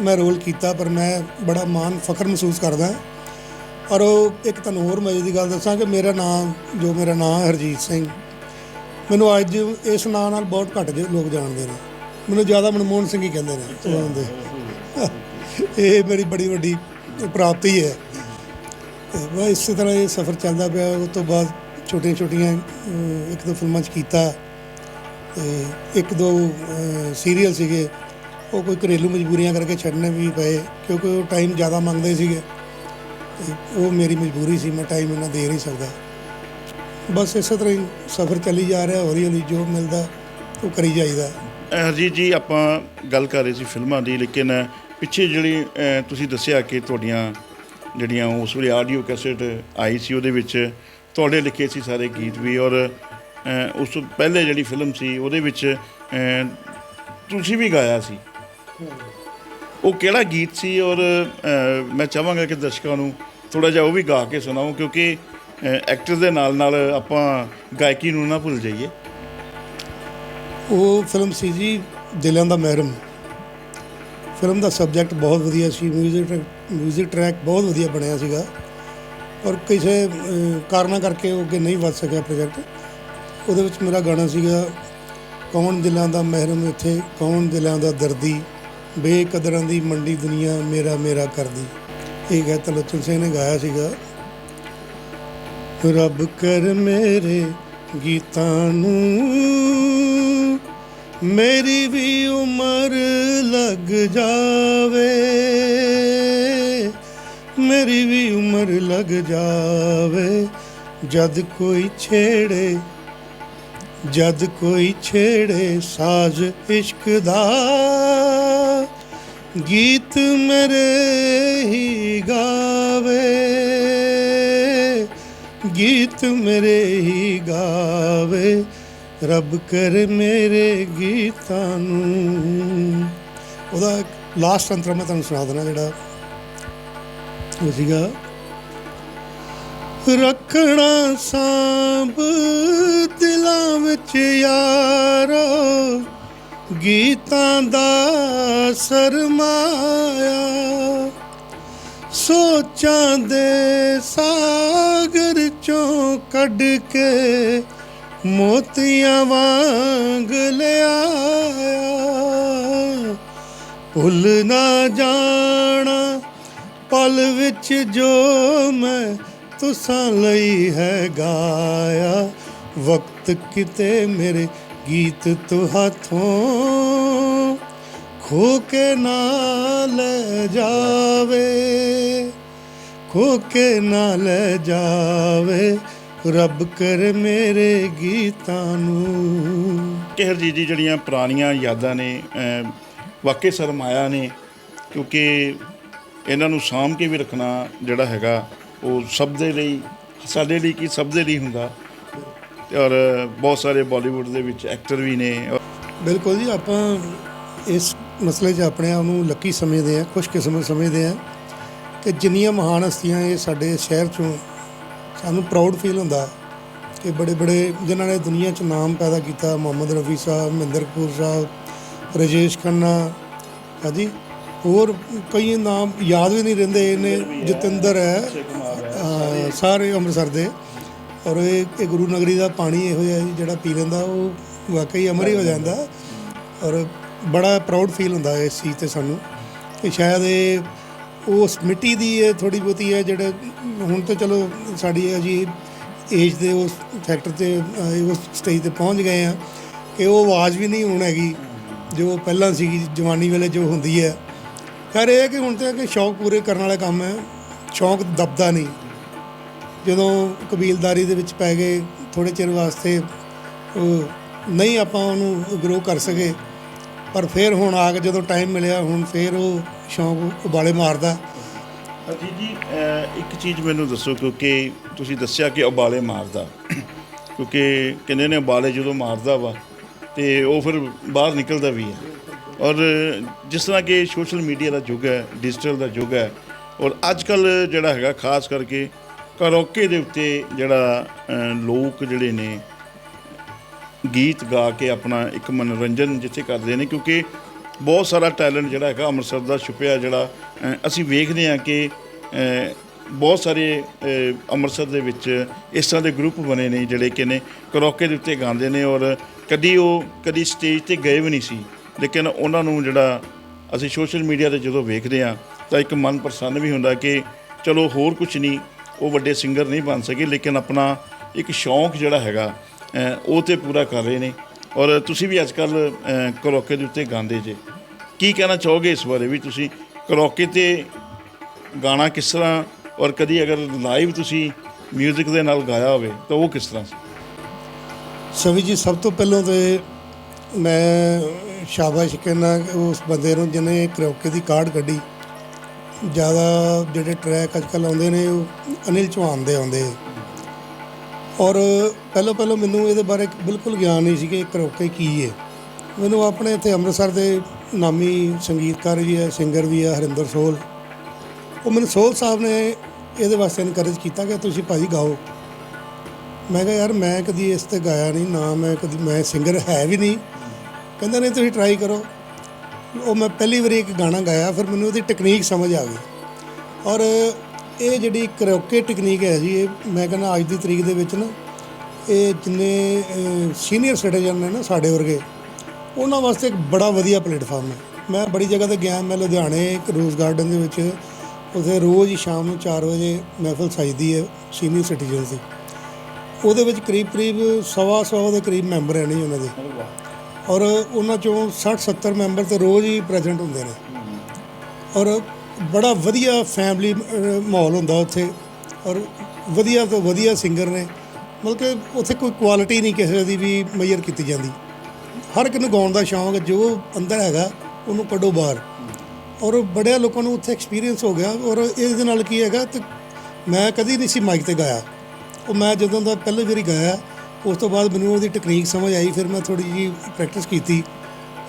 ਮੈਂ ਰੋਲ ਕੀਤਾ ਪਰ ਮੈਂ ਬੜਾ ਮਾਣ ਫਖਰ ਮਹਿਸੂਸ ਕਰਦਾ ਔਰ ਇੱਕ ਤੁਹਾਨੂੰ ਹੋਰ ਮਜ਼ੇ ਦੀ ਗੱਲ ਦੱਸਾਂ ਕਿ ਮੇਰਾ ਨਾਮ ਜੋ ਮੇਰਾ ਨਾਮ ਹਰਜੀਤ ਸਿੰਘ। ਮੈਨੂੰ ਅੱਜ ਇਸ ਨਾਂ ਨਾਲ ਬਹੁਤ ਘੱਟ ਲੋਕ ਜਾਣਦੇ ਨੇ। ਮੈਨੂੰ ਜ਼ਿਆਦਾ ਮਨਮੋਹਨ ਸਿੰਘ ਹੀ ਕਹਿੰਦੇ ਨੇ। ਇਹ ਮੇਰੀ ਬੜੀ ਵੱਡੀ ਪ੍ਰਾਪਤੀ ਹੈ। ਬਸ ਇਸੇ ਤਰ੍ਹਾਂ ਇਹ ਸਫ਼ਰ ਚੱਲਦਾ ਪਿਆ। ਉਸ ਤੋਂ ਬਾਅਦ ਛੋਟੀਆਂ ਛੋਟੀਆਂ ਇੱਕ ਦੋ ਫਿਲਮਾਂ 'ਚ ਕੀਤਾ। ਇੱਕ ਦੋ ਸੀਰੀਅਲ ਸੀਗੇ। ਉਹ ਕੋਈ ਘਰੇਲੂ ਮਜਬੂਰੀਆਂ ਕਰਕੇ ਛੱਡਣੇ ਵੀ ਪਏ ਕਿਉਂਕਿ ਉਹ ਟਾਈਮ ਜ਼ਿਆਦਾ ਮੰਗਦੇ ਸੀਗੇ। ਤੇ ਉਹ ਮੇਰੀ ਮਜਬੂਰੀ ਸੀ ਮੈਂ ਟਾਈਮ ਇਹਨਾਂ ਦੇ ਨਹੀਂ ਸਕਦਾ। ਬਸ ਇਸੇ ਤਰ੍ਹਾਂ ਹੀ ਸਫ਼ਰ ਚੱਲੀ ਜਾ ਰਿਹਾ ਹੌਲੀ ਹੌਲੀ ਜੋ ਮਿਲਦਾ ਉਹ ਕਰੀ ਜਾਈਦਾ। ਅ, ਹਰਜੀਤ ਜੀ ਆਪਾਂ ਗੱਲ ਕਰ ਰਹੇ ਸੀ ਫਿਲਮਾਂ ਦੀ ਲੇਕਿਨ ਪਿੱਛੇ ਜਿਹੜੀ ਤੁਸੀਂ ਦੱਸਿਆ ਕਿ ਤੁਹਾਡੀਆਂ ਜਿਹੜੀਆਂ ਉਸ ਵੇਲੇ ਆਡੀਓ ਕੈਸੇਟ ਆਈ ਸੀ ਉਹਦੇ ਵਿੱਚ ਤੁਹਾਡੇ ਲਿਖੇ ਸੀ ਸਾਰੇ ਗੀਤ ਵੀ ਔਰ ਉਸ ਤੋਂ ਪਹਿਲੇ ਜਿਹੜੀ ਫਿਲਮ ਸੀ ਉਹਦੇ ਵਿੱਚ ਅ, ਤੁਸੀਂ ਵੀ ਗਾਇਆ ਸੀ। ਉਹ ਕਿਹੜਾ ਗੀਤ ਸੀ ਔਰ ਅ, ਮੈਂ ਚਾਹਾਂਗਾ ਕਿ ਦਰਸ਼ਕਾਂ ਨੂੰ ਥੋੜਾ ਜਿਹਾ ਉਹ ਵੀ ਗਾ ਕੇ ਸੁਣਾਓ ਕਿਉਂਕਿ ਐਕਟਰ ਦੇ ਨਾਲ ਨਾਲ ਆਪਾਂ ਗਾਇਕੀ ਨੂੰ ਨਾ ਭੁੱਲ ਜਾਈਏ ਉਹ ਫਿਲਮ ਸੀ ਜੀ ਦਿਲਾਂ ਦਾ ਮਹਿਰਮ ਫਿਲਮ ਦਾ ਸਬਜੈਕਟ ਬਹੁਤ ਵਧੀਆ ਸੀ 뮤직 뮤직 ਟਰੈਕ ਬਹੁਤ ਵਧੀਆ ਬਣਿਆ ਸੀਗਾ ਔਰ ਕਿਸੇ ਅਹ, ਕਾਰਨਾਂ ਕਰਕੇ ਉਹ ਅੱਗੇ ਨਹੀਂ ਵੱਧ ਸਕਿਆ ਪ੍ਰੋਜੈਕਟ ਉਹਦੇ ਵਿੱਚ ਮੇਰਾ ਗਾਣਾ ਸੀਗਾ ਕੌਣ ਦਿਲਾਂ ਦਾ ਮਹਿਰਮ ਇੱਥੇ ਕੌਣ ਦਿਲਾਂ ਦਾ ਦਰਦੀ ਬੇਕਦਰਾਂ ਦੀ ਮੰਡੀ ਦੁਨੀਆ ਮੇਰਾ ਮੇਰਾ ਕਰਦੀ। ਇਹ ਗੀਤ ਤਲੋਚਨ ਸਿੰਘ ਨੇ ਗਾਇਆ ਸੀਗਾ। ਰੱਬ ਕਰ ਮੇਰੇ ਗੀਤਾਂ ਨੂੰ, ਮੇਰੀ ਵੀ ਉਮਰ ਲੱਗ ਜਾਵੇ। ਮੇਰੀ ਵੀ ਉਮਰ ਲੱਗ ਜਾਵੇ, ਜਦ ਕੋਈ ਛੇੜੇ ਜਦ ਕੋਈ ਛੇੜੇ ਸਾਜ਼ ਇਸ਼ਕ ਦਾ ਗੀਤ ਮੇਰੇ ਹੀ ਗਾਵੇ। ਗੀਤ ਮੇਰੇ ਹੀ ਗਾਵੇ। ਰੱਬ ਕਰ ਮੇਰੇ ਗੀਤਾਂ ਨੂੰ। ਉਹਦਾ ਲਾਸਟ ਅੰਤਰ ਮੈਂ ਤੁਹਾਨੂੰ ਸੁਣਾ ਦੇਣਾ ਜਿਹੜਾ ਉਹ ਸੀਗਾ ਰੱਖਣਾ ਸਾਂਭ ਦਿਲਾਂ ਵਿੱਚ ਯਾਰੋ, ਗੀਤਾਂ ਦਾ ਸਰਮਾਇਆ ਸੋਚਾਂ ਦੇ ਸਾਗਰ ਚੋਂ ਕੱਢ ਕੇ ਮੋਤੀਆਂ ਵਾਂਗ ਲਿਆਇਆ। ਭੁੱਲ ਨਾ ਜਾਣਾ ਪਲ ਵਿੱਚ ਜੋ ਮੈਂ ਤੁਸਾਂ ਲਈ ਹੈ ਗਾਇਆ। ਵਕਤ ਕਿਤੇ ਮੇਰੇ ਗੀਤ ਤੋਂ ਹੱਥੋਂ ਖੋ ਕੇ ਨਾ ਲੈ ਜਾਵੇ। ਖੋ ਕੇ ਨਾ ਲੈ ਜਾਵੇ ਰੱਬ ਕਰ ਮੇਰੇ ਗੀਤਾਂ ਨੂੰ। ਕਿਹਰ ਜੀ ਦੀ ਜਿਹੜੀਆਂ ਪੁਰਾਣੀਆਂ ਯਾਦਾਂ ਨੇ ਵਾਕਈ ਸਰਮਾਇਆ ਨੇ, ਕਿਉਂਕਿ ਇਹਨਾਂ ਨੂੰ ਸਾਂਭ ਕੇ ਵੀ ਰੱਖਣਾ ਜਿਹੜਾ ਹੈਗਾ ਉਹ ਸਭ ਦੇ ਲਈ ਸਾਡੇ ਲਈ ਕੀ ਸਭ ਦੇ ਲਈ ਹੁੰਦਾ। ਔਰ ਬਹੁਤ ਸਾਰੇ ਬਾਲੀਵੁੱਡ ਦੇ ਵਿੱਚ ਐਕਟਰ ਵੀ ਨੇ। ਬਿਲਕੁਲ ਜੀ, ਆਪਾਂ ਇਸ ਮਸਲੇ 'ਚ ਆਪਣੇ ਆਪ ਨੂੰ ਲੱਕੀ ਸਮਝਦੇ ਆ ਖੁਸ਼ਕਿਸਮਤ ਸਮਝਦੇ ਆ ਕਿ ਜਿੰਨੀਆਂ ਮਹਾਨ ਹਸਤੀਆਂ ਇਹ ਸਾਡੇ ਸ਼ਹਿਰ 'ਚੋਂ ਸਾਨੂੰ ਪ੍ਰਾਊਡ ਫੀਲ ਹੁੰਦਾ ਕਿ ਬੜੇ ਬੜੇ ਜਿਨ੍ਹਾਂ ਨੇ ਦੁਨੀਆ 'ਚ ਨਾਮ ਪੈਦਾ ਕੀਤਾ। ਮੁਹੰਮਦ ਰਫੀ ਸਾਹਿਬ, ਮਹਿੰਦਰ ਕਪੂਰ ਸਾਹਿਬ, ਰਜੇਸ਼ ਖੰਨਾ, ਹਾਂਜੀ ਹੋਰ ਕਈ ਨਾਮ ਯਾਦ ਵੀ ਨਹੀਂ ਰਹਿੰਦੇ, ਇਹਨੇ ਜਤਿੰਦਰ ਹੈ ਸਾਰੇ ਅੰਮ੍ਰਿਤਸਰ ਦੇ। ਔਰ ਇਹ ਇਹ ਗੁਰੂ ਨਗਰੀ ਦਾ ਪਾਣੀ ਇਹੋ ਜਿਹਾ ਜੀ ਜਿਹੜਾ ਪੀ ਲੈਂਦਾ, ਉਹ ਵਾਕਈ ਅਮਰ ਹੀ ਹੋ ਜਾਂਦਾ। ਔਰ ਬੜਾ ਪ੍ਰਾਊਡ ਫੀਲ ਹੁੰਦਾ ਇਸ ਚੀਜ਼ ਤੇ ਸਾਨੂੰ। ਕਿ ਸ਼ਾਇਦ ਇਹ ਉਸ ਮਿੱਟੀ ਦੀ ਇਹ ਥੋੜੀ ਬਹੁਤੀ ਹੈ ਜਿਹੜੇ, ਹੁਣ ਤਾਂ ਚਲੋ ਸਾਡੀ ਅਜੀ ਏਜ ਦੇ ਉਸ ਫੈਕਟਰ ਤੇ ਉਸ ਸਟੇਜ ਤੇ ਪਹੁੰਚ ਗਏ ਆ। ਕਿ ਉਹ ਆਵਾਜ਼ ਵੀ ਨਹੀਂ ਹੁਣ ਹੈਗੀ, ਜੋ ਪਹਿਲਾਂ ਸੀਗੀ, ਜਵਾਨੀ ਵੇਲੇ ਜੋ ਹੁੰਦੀ ਹੈ। ਖੈਰ ਇਹ ਹੈ ਕਿ ਹੁਣ ਤੇ ਕਿ ਸ਼ੌਕ ਪੂਰੇ ਕਰਨ ਵਾਲਾ ਕੰਮ ਹੈ। ਸ਼ੌਕ ਦਬਦਾ ਨਹੀਂ। ਜਦੋਂ ਕਬੀਲਦਾਰੀ ਦੇ ਵਿੱਚ ਪੈ ਗਏ ਥੋੜੇ ਚਿਰ ਵਾਸਤੇ ਉਹ ਨਹੀਂ ਆਪਾਂ ਉਹਨੂੰ ਗਰੋ ਕਰ ਸਕੇ। ਪਰ ਫਿਰ ਹੁਣ ਆ ਕੇ ਜਦੋਂ ਟਾਈਮ ਮਿਲਿਆ, ਹੁਣ ਫਿਰ ਉਹ ਸ਼ੌਂਕ ਉਬਾਲੇ ਮਾਰਦਾ। ਅਜੀ ਜੀ ਇੱਕ ਚੀਜ਼ ਮੈਨੂੰ ਦੱਸੋ ਕਿਉਂਕਿ ਤੁਸੀਂ ਦੱਸਿਆ ਕਿ ਉਬਾਲੇ ਮਾਰਦਾ। ਕਿਉਂਕਿ ਕਹਿੰਦੇ ਨੇ ਉਬਾਲੇ ਜਦੋਂ ਮਾਰਦਾ ਵਾ, ਤੇ ਉਹ ਫਿਰ ਬਾਹਰ ਨਿਕਲਦਾ ਵੀ ਹੈ ਔਰ ਜਿਸ ਤਰ੍ਹਾਂ ਕਿ ਸੋਸ਼ਲ ਮੀਡੀਆ ਦਾ ਯੁੱਗ ਹੈ, ਡਿਜੀਟਲ ਦਾ ਯੁੱਗ ਹੈ, ਔਰ ਅੱਜ ਕੱਲ ਜਿਹੜਾ ਹੈਗਾ, ਖਾਸ ਕਰਕੇ ਕਰੋਕੇ ਦੇ ਉੱਤੇ ਜਿਹੜਾ ਲੋਕ ਜਿਹੜੇ ਨੇ, ਗੀਤ ਗਾ ਕੇ ਆਪਣਾ ਇੱਕ ਮਨੋਰੰਜਨ ਜਿੱਥੇ ਕਰਦੇ ਨੇ, ਕਿਉਂਕਿ ਬਹੁਤ ਸਾਰਾ ਟੈਲੈਂਟ ਜਿਹੜਾ ਹੈਗਾ, ਅੰਮ੍ਰਿਤਸਰ ਦਾ ਛੁਪਿਆ ਜਿਹੜਾ ਅਸੀਂ ਵੇਖਦੇ ਹਾਂ ਕਿ ਬਹੁਤ ਸਾਰੇ ਅੰਮ੍ਰਿਤਸਰ ਦੇ ਵਿੱਚ ਇਸ ਤਰ੍ਹਾਂ ਦੇ ਗਰੁੱਪ ਬਣੇ ਨੇ ਜਿਹੜੇ ਕਿ ਨੇ ਕਰੋਕੇ ਦੇ ਉੱਤੇ ਗਾਉਂਦੇ ਨੇ ਔਰ ਕਦੀ ਉਹ ਕਦੀ ਸਟੇਜ ਤੇ ਗਏ ਵੀ ਨਹੀਂ ਸੀ। ਲੇਕਿਨ ਉਹਨਾਂ ਨੂੰ ਜਿਹੜਾ ਅਸੀਂ ਸੋਸ਼ਲ ਮੀਡੀਆ ਤੇ ਜਦੋਂ ਵੇਖਦੇ ਹਾਂ, ਤਾਂ ਇੱਕ ਮਨ ਪ੍ਰਸੰਨ ਵੀ ਹੁੰਦਾ ਕਿ ਚਲੋ ਹੋਰ ਕੁਝ ਨਹੀਂ, ਉਹ ਵੱਡੇ ਸਿੰਗਰ ਨਹੀਂ ਬਣ ਸਕੇ, ਲੇਕਿਨ ਆਪਣਾ ਇੱਕ ਸ਼ੌਂਕ ਜਿਹੜਾ ਹੈਗਾ ਉਹ ਤੇ ਪੂਰਾ ਕਰ ਰਹੇ ਨੇ। ਔਰ ਤੁਸੀਂ ਵੀ ਅੱਜ ਕੱਲ ਕਰੋਕੇ ਦੇ ਉੱਤੇ ਗਾਉਂਦੇ ਜੇ। ਕੀ ਕਹਿਣਾ ਚਾਹੋਗੇ ਇਸ ਬਾਰੇ ਵੀ ਤੁਸੀਂ? ਕਰੋਕੇ ਤੇ ਗਾਣਾ ਕਿਸ ਤਰ੍ਹਾਂ, ਔਰ ਕਦੀ ਅਗਰ ਲਾਈਵ ਤੁਸੀਂ 뮤직 ਦੇ ਨਾਲ ਗਾਇਆ ਹੋਵੇ, ਤਾਂ ਉਹ ਕਿਸ ਤਰ੍ਹਾਂ ਸੀ? ਸਵੀ ਜੀ, ਸਭ ਤੋਂ ਪਹਿਲਾਂ ਤੇ ਮੈਂ ਸ਼ਾਬਾਸ਼ ਕਹਿਣਾ ਉਸ ਬੰਦੇ ਨੂੰ ਜਿਹਨੇ ਕਰੋਕੇ ਦੀ ਕਾਰਡ ਕੱਢੀ, ਜ਼ਿਆਦਾ ਜਿਹੜੇ ਟਰੈਕ ਅੱਜ ਕੱਲ੍ਹ ਆਉਂਦੇ ਨੇ, ਉਹ ਅਨਿਲ ਚੌਹਾਨ ਦੇ ਆਉਂਦੇ ਔਰ ਪਹਿਲਾਂ ਪਹਿਲਾਂ ਮੈਨੂੰ ਇਹਦੇ ਬਾਰੇ ਬਿਲਕੁਲ ਗਿਆਨ ਨਹੀਂ ਸੀ ਕਿ ਇਹ ਕਰੋਕੇ ਕੀ ਹੈ। ਮੈਨੂੰ ਆਪਣੇ ਇੱਥੇ ਅੰਮ੍ਰਿਤਸਰ ਦੇ ਨਾਮੀ ਸੰਗੀਤਕਾਰ ਵੀ ਹੈ ਸਿੰਗਰ ਵੀ ਹੈ, ਹਰਿੰਦਰ ਸੋਲ। ਉਹ ਮੈਨੂੰ ਸੋਲ ਸਾਹਿਬ ਨੇ ਇਹਦੇ ਵਾਸਤੇ ਇਨਕਰੇਜ ਕੀਤਾ ਕਿ ਤੁਸੀਂ ਭਾਜੀ ਗਾਓ। ਮੈਂ ਕਿਹਾ, ਯਾਰ ਮੈਂ ਕਦੀ ਇਸ ਤੇ ਗਾਇਆ ਨਹੀਂ, ਨਾ ਮੈਂ ਕਦੀ, ਮੈਂ ਸਿੰਗਰ ਹੈ ਵੀ ਨਹੀਂ। ਕਹਿੰਦਾ, ਨਹੀਂ, ਤੁਸੀਂ ਟਰਾਈ ਕਰੋ। ਉਹ ਮੈਂ ਪਹਿਲੀ ਵਾਰੀ ਇੱਕ ਗਾਣਾ ਗਾਇਆ, ਫਿਰ ਮੈਨੂੰ ਉਹਦੀ ਟੈਕਨੀਕ ਸਮਝ ਆ ਗਈ। ਔਰ ਇਹ ਜਿਹੜੀ ਕਰੋਕੇ ਟੈਕਨੀਕ ਹੈ ਜੀ, ਇਹ ਮੈਂ ਕਹਿੰਦਾ, ਅੱਜ ਦੀ ਤਰੀਕ ਦੇ ਵਿੱਚ ਨਾ, ਇਹ ਜਿੰਨੇ ਸੀਨੀਅਰ ਸਿਟੀਜ਼ਨ ਨੇ ਨਾ ਸਾਡੇ ਵਰਗੇ, ਉਹਨਾਂ ਵਾਸਤੇ ਇੱਕ ਬੜਾ ਵਧੀਆ ਪਲੇਟਫਾਰਮ ਹੈ। ਮੈਂ ਬੜੀ ਜਗ੍ਹਾ ਤੇ ਗਿਆ, ਮੈਂ ਲੁਧਿਆਣੇ ਇੱਕ ਰੋਜ਼ ਗਾਰਡਨ ਦੇ ਵਿੱਚ, ਉੱਥੇ ਰੋਜ਼ ਹੀ ਸ਼ਾਮ ਨੂੰ 4 ਵਜੇ ਮਹਿਫਲ ਸਜਦੀ ਹੈ ਸੀਨੀਅਰ ਸਿਟੀਜ਼ਨ ਦੀ। ਉਹਦੇ ਵਿੱਚ ਕਰੀਬ ਕਰੀਬ ਸਵਾ ਸੌ ਦੇ ਕਰੀਬ ਮੈਂਬਰ ਹੈ ਨਹੀਂ ਉਹਨਾਂ ਦੇ। ਔਰ ਉਹਨਾਂ ਚੋਂ 60 70 ਮੈਂਬਰ ਤੇ ਰੋਜ਼ ਹੀ ਪ੍ਰੈਜ਼ੈਂਟ ਹੁੰਦੇ ਨੇ। ਔਰ ਬੜਾ ਵਧੀਆ ਫੈਮਿਲੀ ਮਾਹੌਲ ਹੁੰਦਾ ਉੱਥੇ। ਔਰ ਵਧੀਆ ਤੋਂ ਵਧੀਆ ਸਿੰਗਰ ਨੇ। ਮਤਲਬ ਕਿ ਉੱਥੇ ਕੋਈ ਕੁਆਲਿਟੀ ਨਹੀਂ ਕਿਸੇ ਦੀ ਵੀ ਮੇਜਰ ਕੀਤੀ ਜਾਂਦੀ। ਹਰ ਇੱਕ ਨੂੰ ਗਾਉਣ ਦਾ ਸ਼ੌਂਕ ਜੋ ਅੰਦਰ ਹੈਗਾ, ਉਹਨੂੰ ਕੱਢੋ ਬਾਹਰ। ਔਰ ਬੜਿਆ ਲੋਕਾਂ ਨੂੰ ਉੱਥੇ ਐਕਸਪੀਰੀਅੰਸ ਹੋ ਗਿਆ। ਔਰ ਇਸ ਦੇ ਨਾਲ ਕੀ ਹੈਗਾ ਤੇ ਮੈਂ ਕਦੀ ਨਹੀਂ ਸੀ ਮਾਈਕ ਤੇ ਗਾਇਆ। ਉਹ ਮੈਂ ਜਦੋਂ ਦਾ ਪਹਿਲੀ ਵਾਰੀ ਗਾਇਆ ਉਸ ਤੋਂ ਬਾਅਦ ਮੈਨੂੰ ਉਹਦੀ ਟੈਕਨੀਕ ਸਮਝ ਆਈ ਫਿਰ ਮੈਂ ਥੋੜੀ ਜੀ ਪ੍ਰੈਕਟਿਸ ਕੀਤੀ।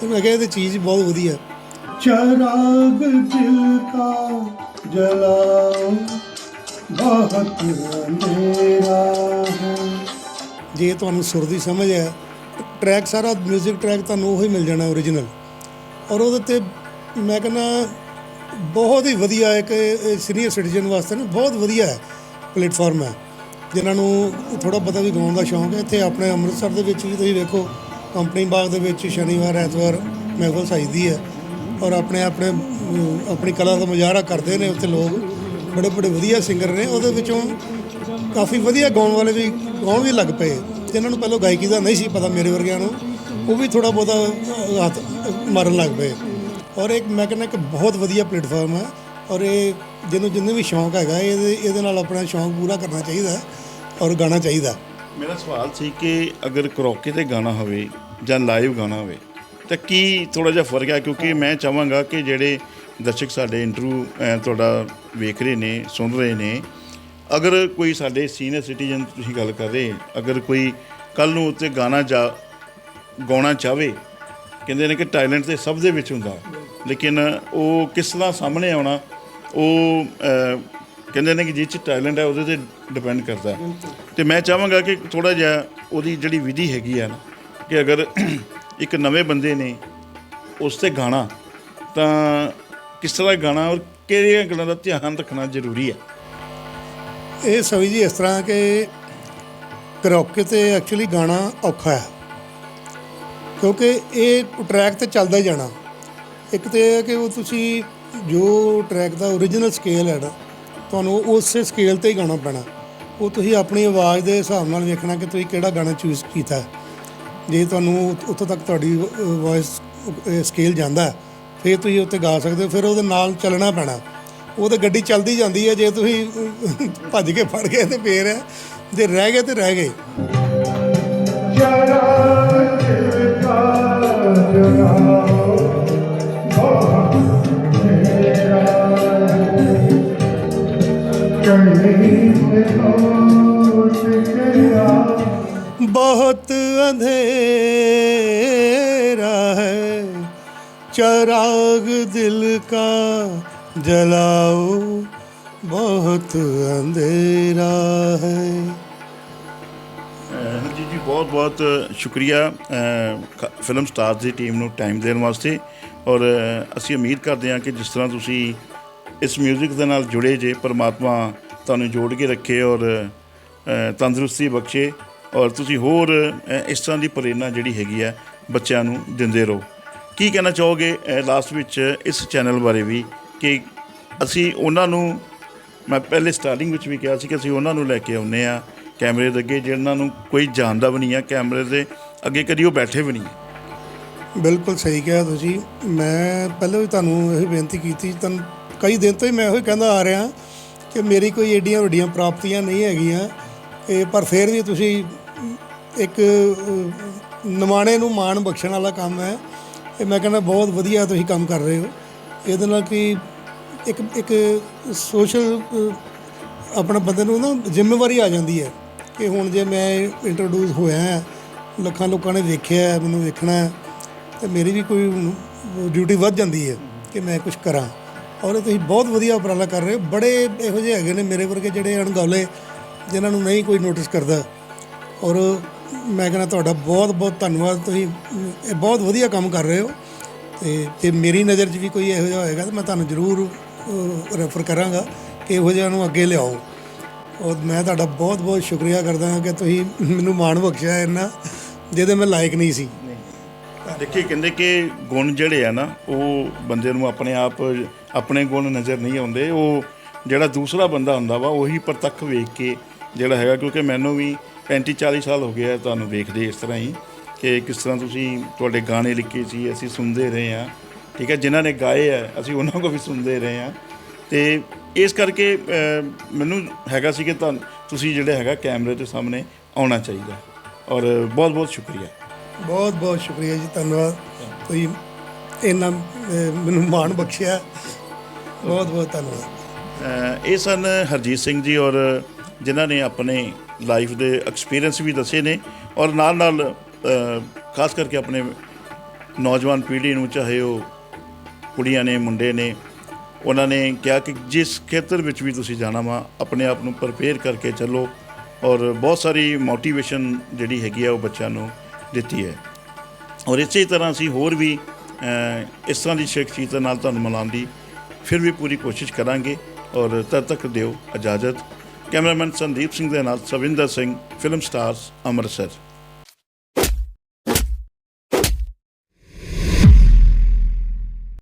ਤੇ ਮੈਂ ਕਿਹਾ ਇਹ ਚੀਜ਼ ਬਹੁਤ ਵਧੀਆ। ਚਰਾਗ ਦਿਲ ਕਾ ਜਲਾਓ ਬਹੁਤ ਮੇਰਾ ਹੈ। ਜੇ ਤੁਹਾਨੂੰ ਸੁਰ ਦੀ ਸਮਝ ਹੈ ਟਰੈਕ ਸਾਰਾ 뮤직 ਟਰੈਕ ਤੁਹਾਨੂੰ ਉਹੀ ਮਿਲ ਜਾਣਾ origignal ਔਰ ਉਹਦੇ ਤੇ ਮੈਂ ਕਹਿੰਦਾ ਬਹੁਤ ਹੀ ਵਧੀਆ ਇੱਕ ਸੀਨੀਅਰ ਸਿਟੀਜ਼ਨ ਵਾਸਤੇ ਨਾ ਬਹੁਤ ਵਧੀਆ ਹੈ ਪਲੇਟਫਾਰਮ ਹੈ। ਜਿਨ੍ਹਾਂ ਨੂੰ ਥੋੜਾ ਪਤਾ ਵੀ ਗਾਉਣ ਦਾ ਸ਼ੌਂਕ ਹੈ, ਇੱਥੇ ਆਪਣੇ ਅੰਮ੍ਰਿਤਸਰ ਦੇ ਵਿੱਚ ਵੀ ਤੁਸੀਂ ਵੇਖੋ, ਕੰਪਨੀ ਬਾਗ ਦੇ ਵਿੱਚ ਸ਼ਨੀਵਾਰ, ਐਤਵਾਰ ਮਹਿਫਲ ਸਜਦੀ ਹੈ ਔਰ ਆਪਣੇ ਆਪਣੇ ਆਪਣੀ ਕਲਾ ਦਾ ਮੁਜ਼ਾਹਰਾ ਕਰਦੇ ਨੇ ਉੱਥੇ ਲੋਕ। ਬੜੇ ਬੜੇ ਵਧੀਆ ਸਿੰਗਰ ਨੇ, ਉਹਦੇ ਵਿੱਚੋਂ ਕਾਫੀ ਵਧੀਆ ਗਾਉਣ ਵਾਲੇ ਵੀ ਗਾਉਣ ਵੀ ਲੱਗ ਪਏ। ਜਿਨ੍ਹਾਂ ਨੂੰ ਪਹਿਲਾਂ ਗਾਇਕੀ ਦਾ ਨਹੀਂ ਸੀ ਪਤਾ ਮੇਰੇ ਵਰਗਿਆਂ ਨੂੰ, ਉਹ ਵੀ ਥੋੜਾ ਬਹੁਤਾ ਹੱਥ ਮਾਰਨ ਲੱਗ ਪਏ। ਔਰ ਇੱਕ ਮੈਂ ਕਹਿੰਦਾ ਕਿ ਬਹੁਤ ਵਧੀਆ ਪਲੇਟਫਾਰਮ ਹੈ ਔਰ ਇਹ ਜਿਹਨੂੰ ਜਿੰਨੇ ਵੀ ਸ਼ੌਂਕ ਹੈਗਾ, ਇਹਦੇ ਇਹਦੇ ਨਾਲ ਆਪਣਾ ਸ਼ੌਂਕ ਪੂਰਾ ਕਰਨਾ ਚਾਹੀਦਾ। ਔਰ ਗਾਣਾ ਚਾਹੀਦਾ। ਮੇਰਾ ਸਵਾਲ ਸੀ ਕਿ ਅਗਰ ਕਰੋਕੇ ਤੇ ਗਾਣਾ ਹੋਵੇ ਜਾਂ ਲਾਈਵ ਗਾਣਾ ਹੋਵੇ, ਤਾਂ ਕੀ ਥੋੜਾ ਜਿਹਾ ਫ਼ਰਕ ਹੈ ਕਿਉਂਕਿ ਮੈਂ ਚਾਹਾਂਗਾ ਕਿ ਜਿਹੜੇ ਦਰਸ਼ਕ ਸਾਡੇ ਇੰਟਰਵਿਊ ਤੁਹਾਡਾ ਵੇਖ ਰਹੇ ਨੇ, ਸੁਣ ਰਹੇ ਨੇ, ਅਗਰ ਕੋਈ ਸਾਡੇ ਸੀਨੀਅਰ ਸਿਟੀਜ਼ਨ ਤੁਸੀਂ ਗੱਲ ਕਰ ਰਹੇ, ਅਗਰ ਕੋਈ ਕੱਲ ਨੂੰ ਉੱਤੇ ਗਾਣਾ ਜਾ ਗਾਉਣਾ ਚਾਹਵੇ ਕਹਿੰਦੇ ਨੇ ਕਿ ਟੈਲੈਂਟ ਤੇ ਸਭ ਦੇ ਵਿੱਚ ਹੁੰਦਾ। ਲੇਕਿਨ ਉਹ ਕਿਸ ਤਰ੍ਹਾਂ ਸਾਹਮਣੇ ਆਉਣਾ, ਉਹ ਕਹਿੰਦੇ ਨੇ ਕਿ ਜਿਸ ਚ ਟੈਲੈਂਟ ਹੈ, ਉਹਦੇ ਤੇ ਡਿਪੈਂਡ ਕਰਦਾ ਹੈ। ਤੇ ਮੈਂ ਚਾਹਾਂਗਾ ਕਿ ਥੋੜਾ ਜਿਹਾ ਉਹਦੀ ਜਿਹੜੀ ਵਿਧੀ ਹੈਗੀ ਆ ਨਾ, ਕਿ ਅਗਰ ਇੱਕ ਨਵੇਂ ਬੰਦੇ ਨੇ ਉਸ ਤੇ ਗਾਣਾ, ਤਾਂ ਕਿਸ ਤਰ੍ਹਾਂ ਗਾਣਾ ਔਰ ਕਿਹੜੀਆਂ ਗੱਲਾਂ ਦਾ ਧਿਆਨ ਰੱਖਣਾ ਜ਼ਰੂਰੀ ਹੈ? ਇਹ ਸਵੀ ਜੀ, ਇਸ ਤਰ੍ਹਾਂ ਕਿ ਕਰੋਕੇ ਤੇ ਐਕਚੁਅਲੀ ਗਾਣਾ ਔਖਾ ਹੈ। ਕਿਉਂਕਿ ਇਹ ਟਰੈਕ ਤੇ ਚੱਲਦਾ ਹੀ ਜਾਣਾ। ਇੱਕ ਤੇ ਇਹ ਕਿ ਉਹ ਤੁਸੀਂ ਜੋ ਟਰੈਕ ਦਾ origignal ਸਕੇਲ ਹੈ ਨਾ ਤੁਹਾਨੂੰ ਉਸੇ ਸਕੇਲ ਤੇ ਹੀ ਗਾਣਾ ਪੈਣਾ। ਉਹ ਤੁਸੀਂ ਆਪਣੀ ਆਵਾਜ਼ ਦੇ ਹਿਸਾਬ ਨਾਲ ਵੇਖਣਾ ਕਿ ਤੁਸੀਂ ਕਿਹੜਾ ਗਾਣਾ ਚੂਜ਼ ਕੀਤਾ ਜੇ ਤੁਹਾਨੂੰ ਉੱਥੋਂ ਤੱਕ ਤੁਹਾਡੀ ਵੌਇਸ ਸਕੇਲ ਜਾਂਦਾ ਫਿਰ ਤੁਸੀਂ ਉੱਤੇ ਗਾ ਸਕਦੇ ਹੋ, ਫਿਰ ਉਹਦੇ ਨਾਲ ਚੱਲਣਾ ਪੈਣਾ। ਉਹ ਤਾਂ ਗੱਡੀ ਚੱਲਦੀ ਜਾਂਦੀ ਹੈ, ਜੇ ਤੁਸੀਂ ਭੱਜ ਕੇ ਫੜ ਗਏ ਤੇ ਫੇਰ ਹੈ, ਜੇ ਰਹਿ ਗਏ ਤੇ ਰਹਿ ਗਏ। ਜਰਾ ਜਰਾ ਬਹੁਤ ਅੰਧੇਰਾ ਹੈ ਚਰਾਗ ਦਿਲ ਕਾ ਜਲਾਓ ਬਹੁਤ ਅੰਧੇਰਾ ਹੈ ਜੀ ਜੀ ਬਹੁਤ ਬਹੁਤ ਸ਼ੁਕਰੀਆ ਫਿਲਮ ਸਟਾਰਸ ਦੀ ਟੀਮ ਨੂੰ ਟਾਈਮ ਦੇਣ ਵਾਸਤੇ ਔਰ ਅਸੀਂ ਉਮੀਦ ਕਰਦੇ ਹਾਂ ਕਿ ਜਿਸ ਤਰ੍ਹਾਂ ਤੁਸੀਂ ਇਸ 뮤직 ਦੇ ਨਾਲ ਜੁੜੇ ਜੇ, ਪਰਮਾਤਮਾ ਤੁਹਾਨੂੰ ਜੋੜ ਕੇ ਰੱਖੇ ਔਰ ਤੰਦਰੁਸਤੀ ਬਖਸ਼ੇ ਔਰ ਤੁਸੀਂ ਹੋਰ ਇਸ ਤਰ੍ਹਾਂ ਦੀ ਪ੍ਰੇਰਣਾ ਜਿਹੜੀ ਹੈਗੀ ਹੈ ਬੱਚਿਆਂ ਨੂੰ ਦਿੰਦੇ ਰਹੋ। ਕੀ ਕਹਿਣਾ ਚਾਹੋਗੇ ਲਾਸਟ ਵਿੱਚ ਇਸ ਚੈਨਲ ਬਾਰੇ ਵੀ ਕਿ ਅਸੀਂ ਉਹਨਾਂ ਨੂੰ, ਮੈਂ ਪਹਿਲੇ ਸਟਾਰਟਿੰਗ ਵਿੱਚ ਵੀ ਕਿਹਾ ਸੀ ਕਿ ਅਸੀਂ ਉਹਨਾਂ ਨੂੰ ਲੈ ਕੇ ਆਉਨੇ ਆ ਕੈਮਰੇ ਦੇ ਅੱਗੇ, ਜਿਹਨਾਂ ਨੂੰ ਕੋਈ ਜਾਣਦਾ ਵੀ ਨਹੀਂ ਆ ਕੈਮਰੇ ਦੇ ਅੱਗੇ, ਕਦੀ ਉਹ ਬੈਠੇ ਵੀ ਨਹੀਂ। ਬਿਲਕੁਲ ਸਹੀ ਕਿਹਾ ਤੁਸੀਂ। ਮੈਂ ਪਹਿਲਾਂ ਵੀ ਤੁਹਾਨੂੰ ਇਹ ਬੇਨਤੀ ਕੀਤੀ ਤੁਹਾਨੂੰ ਕਈ ਦਿਨ ਤੋਂ ਹੀ ਮੈਂ ਇਹੋ ਹੀ ਕਹਿੰਦਾ ਆ ਰਿਹਾ ਕਿ ਮੇਰੀ ਕੋਈ ਏਡੀਆਂ ਵੱਡੀਆਂ ਪ੍ਰਾਪਤੀਆਂ ਨਹੀਂ ਹੈਗੀਆਂ। ਇਹ ਪਰ ਫਿਰ ਵੀ ਤੁਸੀਂ ਇੱਕ ਅਹ, ਨਿਮਾਣੇ ਨੂੰ ਮਾਣ ਬਖਸ਼ਣ ਵਾਲਾ ਕੰਮ ਹੈ। ਇਹ ਮੈਂ ਕਹਿੰਦਾ ਬਹੁਤ ਵਧੀਆ ਤੁਸੀਂ ਕੰਮ ਕਰ ਰਹੇ ਹੋ। ਇਹਦੇ ਨਾਲ ਕਿ ਇੱਕ ਇੱਕ ਸੋਸ਼ਲ ਆਪਣਾ ਬੰਦੇ ਨੂੰ ਨਾ ਜ਼ਿੰਮੇਵਾਰੀ ਆ ਜਾਂਦੀ ਹੈ ਕਿ ਹੁਣ ਜੇ ਮੈਂ ਇੰਟਰੋਡਿਊਸ ਹੋਇਆ ਹਾਂ, ਲੱਖਾਂ ਲੋਕਾਂ ਨੇ ਵੇਖਿਆ ਮੈਨੂੰ ਵੇਖਣਾ ਹੈ ਤੇ ਮੇਰੀ ਵੀ ਕੋਈ ਡਿਊਟੀ ਵੱਧ ਜਾਂਦੀ ਹੈ ਕਿ ਮੈਂ ਕੁਝ ਕਰਾਂ। ਔਰ ਇਹ ਤੁਸੀਂ ਬਹੁਤ ਵਧੀਆ ਉਪਰਾਲਾ ਕਰ ਰਹੇ ਹੋ। ਬੜੇ ਇਹੋ ਜਿਹੇ ਹੈਗੇ ਨੇ ਮੇਰੇ ਵਰਗੇ ਜਿਹੜੇ ਅਣਗੌਲੇ, ਜਿਨ੍ਹਾਂ ਨੂੰ ਨਹੀਂ ਕੋਈ ਨੋਟਿਸ ਕਰਦਾ। ਔਰ ਮੈਂ ਕਹਿੰਦਾ ਤੁਹਾਡਾ ਬਹੁਤ ਬਹੁਤ ਧੰਨਵਾਦ। ਤੁਸੀਂ ਇਹ ਬਹੁਤ ਵਧੀਆ ਕੰਮ ਕਰ ਰਹੇ ਹੋ। ਤੇ ਜੇ ਮੇਰੀ ਨਜ਼ਰ 'ਚ ਵੀ ਕੋਈ ਇਹੋ ਜਿਹਾ ਹੋਏਗਾ ਤਾਂ ਮੈਂ ਤੁਹਾਨੂੰ ਜ਼ਰੂਰ ਰੈਫਰ ਕਰਾਂਗਾ ਕਿ ਇਹੋ ਜਿਹਾ ਨੂੰ ਅੱਗੇ ਲਿਆਓ। ਔਰ ਮੈਂ ਤੁਹਾਡਾ ਬਹੁਤ ਬਹੁਤ ਸ਼ੁਕਰੀਆ ਕਰਦਾ ਹਾਂ ਕਿ ਤੁਸੀਂ ਮੈਨੂੰ ਮਾਣ ਬਖਸ਼ਿਆ ਇੰਨਾ, ਜਿਹਦੇ ਮੈਂ ਲਾਇਕ ਨਹੀਂ ਸੀ। ਦੇਖੀ, ਕਹਿੰਦੇ ਕਿ ਗੁਣ ਜਿਹੜੇ ਆ ਨਾ, ਉਹ ਬੰਦੇ ਨੂੰ ਆਪਣੇ ਆਪ ਆਪਣੇ ਗੁਣ ਨਜ਼ਰ ਨਹੀਂ ਆਉਂਦੇ, ਉਹ ਜਿਹੜਾ ਦੂਸਰਾ ਬੰਦਾ ਹੁੰਦਾ ਵਾ, ਉਹੀ ਪ੍ਰਤੱਖ ਵੇਖ ਕੇ ਜਿਹੜਾ ਹੈਗਾ, ਕਿਉਂਕਿ ਮੈਨੂੰ ਵੀ 35 40 ਸਾਲ ਹੋ ਗਏ ਆ ਤੁਹਾਨੂੰ ਵੇਖਦੇ ਇਸ ਤਰ੍ਹਾਂ ਹੀ ਕਿ ਕਿਸ ਤਰ੍ਹਾਂ ਤੁਸੀਂ ਤੁਹਾਡੇ ਗਾਣੇ ਲਿਖੇ ਸੀ, ਅਸੀਂ ਸੁਣਦੇ ਰਹੇ ਆ ਠੀਕ ਹੈ, ਜਿਨ੍ਹਾਂ ਨੇ ਗਾਏ ਆ, ਅਸੀਂ ਉਹਨਾਂ ਕੋ ਵੀ ਸੁਣਦੇ ਰਹੇ ਆ ਤੇ ਇਸ ਕਰਕੇ ਮੈਨੂੰ ਹੈਗਾ ਸੀ ਕਿ ਤੁਸੀਂ ਜਿਹੜੇ ਹੈਗਾ ਕੈਮਰੇ ਦੇ ਸਾਹਮਣੇ ਆਉਣਾ ਚਾਹੀਦਾ। ਔਰ ਬਹੁਤ ਬਹੁਤ ਸ਼ੁਕਰੀਆ। ਬਹੁਤ ਬਹੁਤ ਸ਼ੁਕਰੀਆ ਜੀ, ਧੰਨਵਾਦ। ਤੁਸੀਂ ਇਹਨਾਂ ਮੈਨੂੰ ਮਾਣ ਬਖਸ਼ਿਆ। ਬਹੁਤ ਬਹੁਤ ਧੰਨਵਾਦ। ਇਹ ਸਨ ਹਰਜੀਤ ਸਿੰਘ ਜੀ ਔਰ ਜਿਨ੍ਹਾਂ ਨੇ ਆਪਣੇ ਲਾਈਫ ਦੇ ਐਕਸਪੀਰੀਅੰਸ ਵੀ ਦੱਸੇ ਨੇ ਔਰ ਨਾਲ ਨਾਲ ਖਾਸ ਕਰਕੇ ਆਪਣੇ ਨੌਜਵਾਨ ਪੀੜ੍ਹੀ ਨੂੰ ਚਾਹੇ ਉਹ ਕੁੜੀਆਂ ਨੇ, ਮੁੰਡੇ ਨੇ, ਉਹਨਾਂ ਨੇ ਕਿਹਾ ਕਿ ਜਿਸ ਖੇਤਰ ਵਿੱਚ ਵੀ ਤੁਸੀਂ ਜਾਣਾ ਵਾ, ਆਪਣੇ ਆਪ ਨੂੰ ਪ੍ਰਪੇਅਰ ਕਰਕੇ ਚੱਲੋ ਔਰ ਬਹੁਤ ਸਾਰੀ ਮੋਟੀਵੇਸ਼ਨ ਜਿਹੜੀ ਹੈਗੀ ਆ ਉਹ ਬੱਚਿਆਂ ਨੂੰ ਦਿੱਤੀ ਹੈ। ਔਰ ਇਸੇ ਤਰ੍ਹਾਂ ਅਸੀਂ ਹੋਰ ਵੀ ਇਸ ਤਰ੍ਹਾਂ ਦੀ ਸ਼ਖਸੀਅਤ ਨਾਲ ਤੁਹਾਨੂੰ ਮਿਲਾਉਣ ਦੀ ਫਿਰ ਵੀ ਪੂਰੀ ਕੋਸ਼ਿਸ਼ ਕਰਾਂਗੇ ਔਰ ਤਦ ਤੱਕ ਦਿਓ ਇਜਾਜ਼ਤ। ਕੈਮਰਾਮੈਨ ਸੰਦੀਪ ਸਿੰਘ ਦੇ ਨਾਲ ਸਵਿੰਦਰ ਸਿੰਘ, ਫਿਲਮ ਸਟਾਰਸ, ਅੰਮ੍ਰਿਤਸਰ।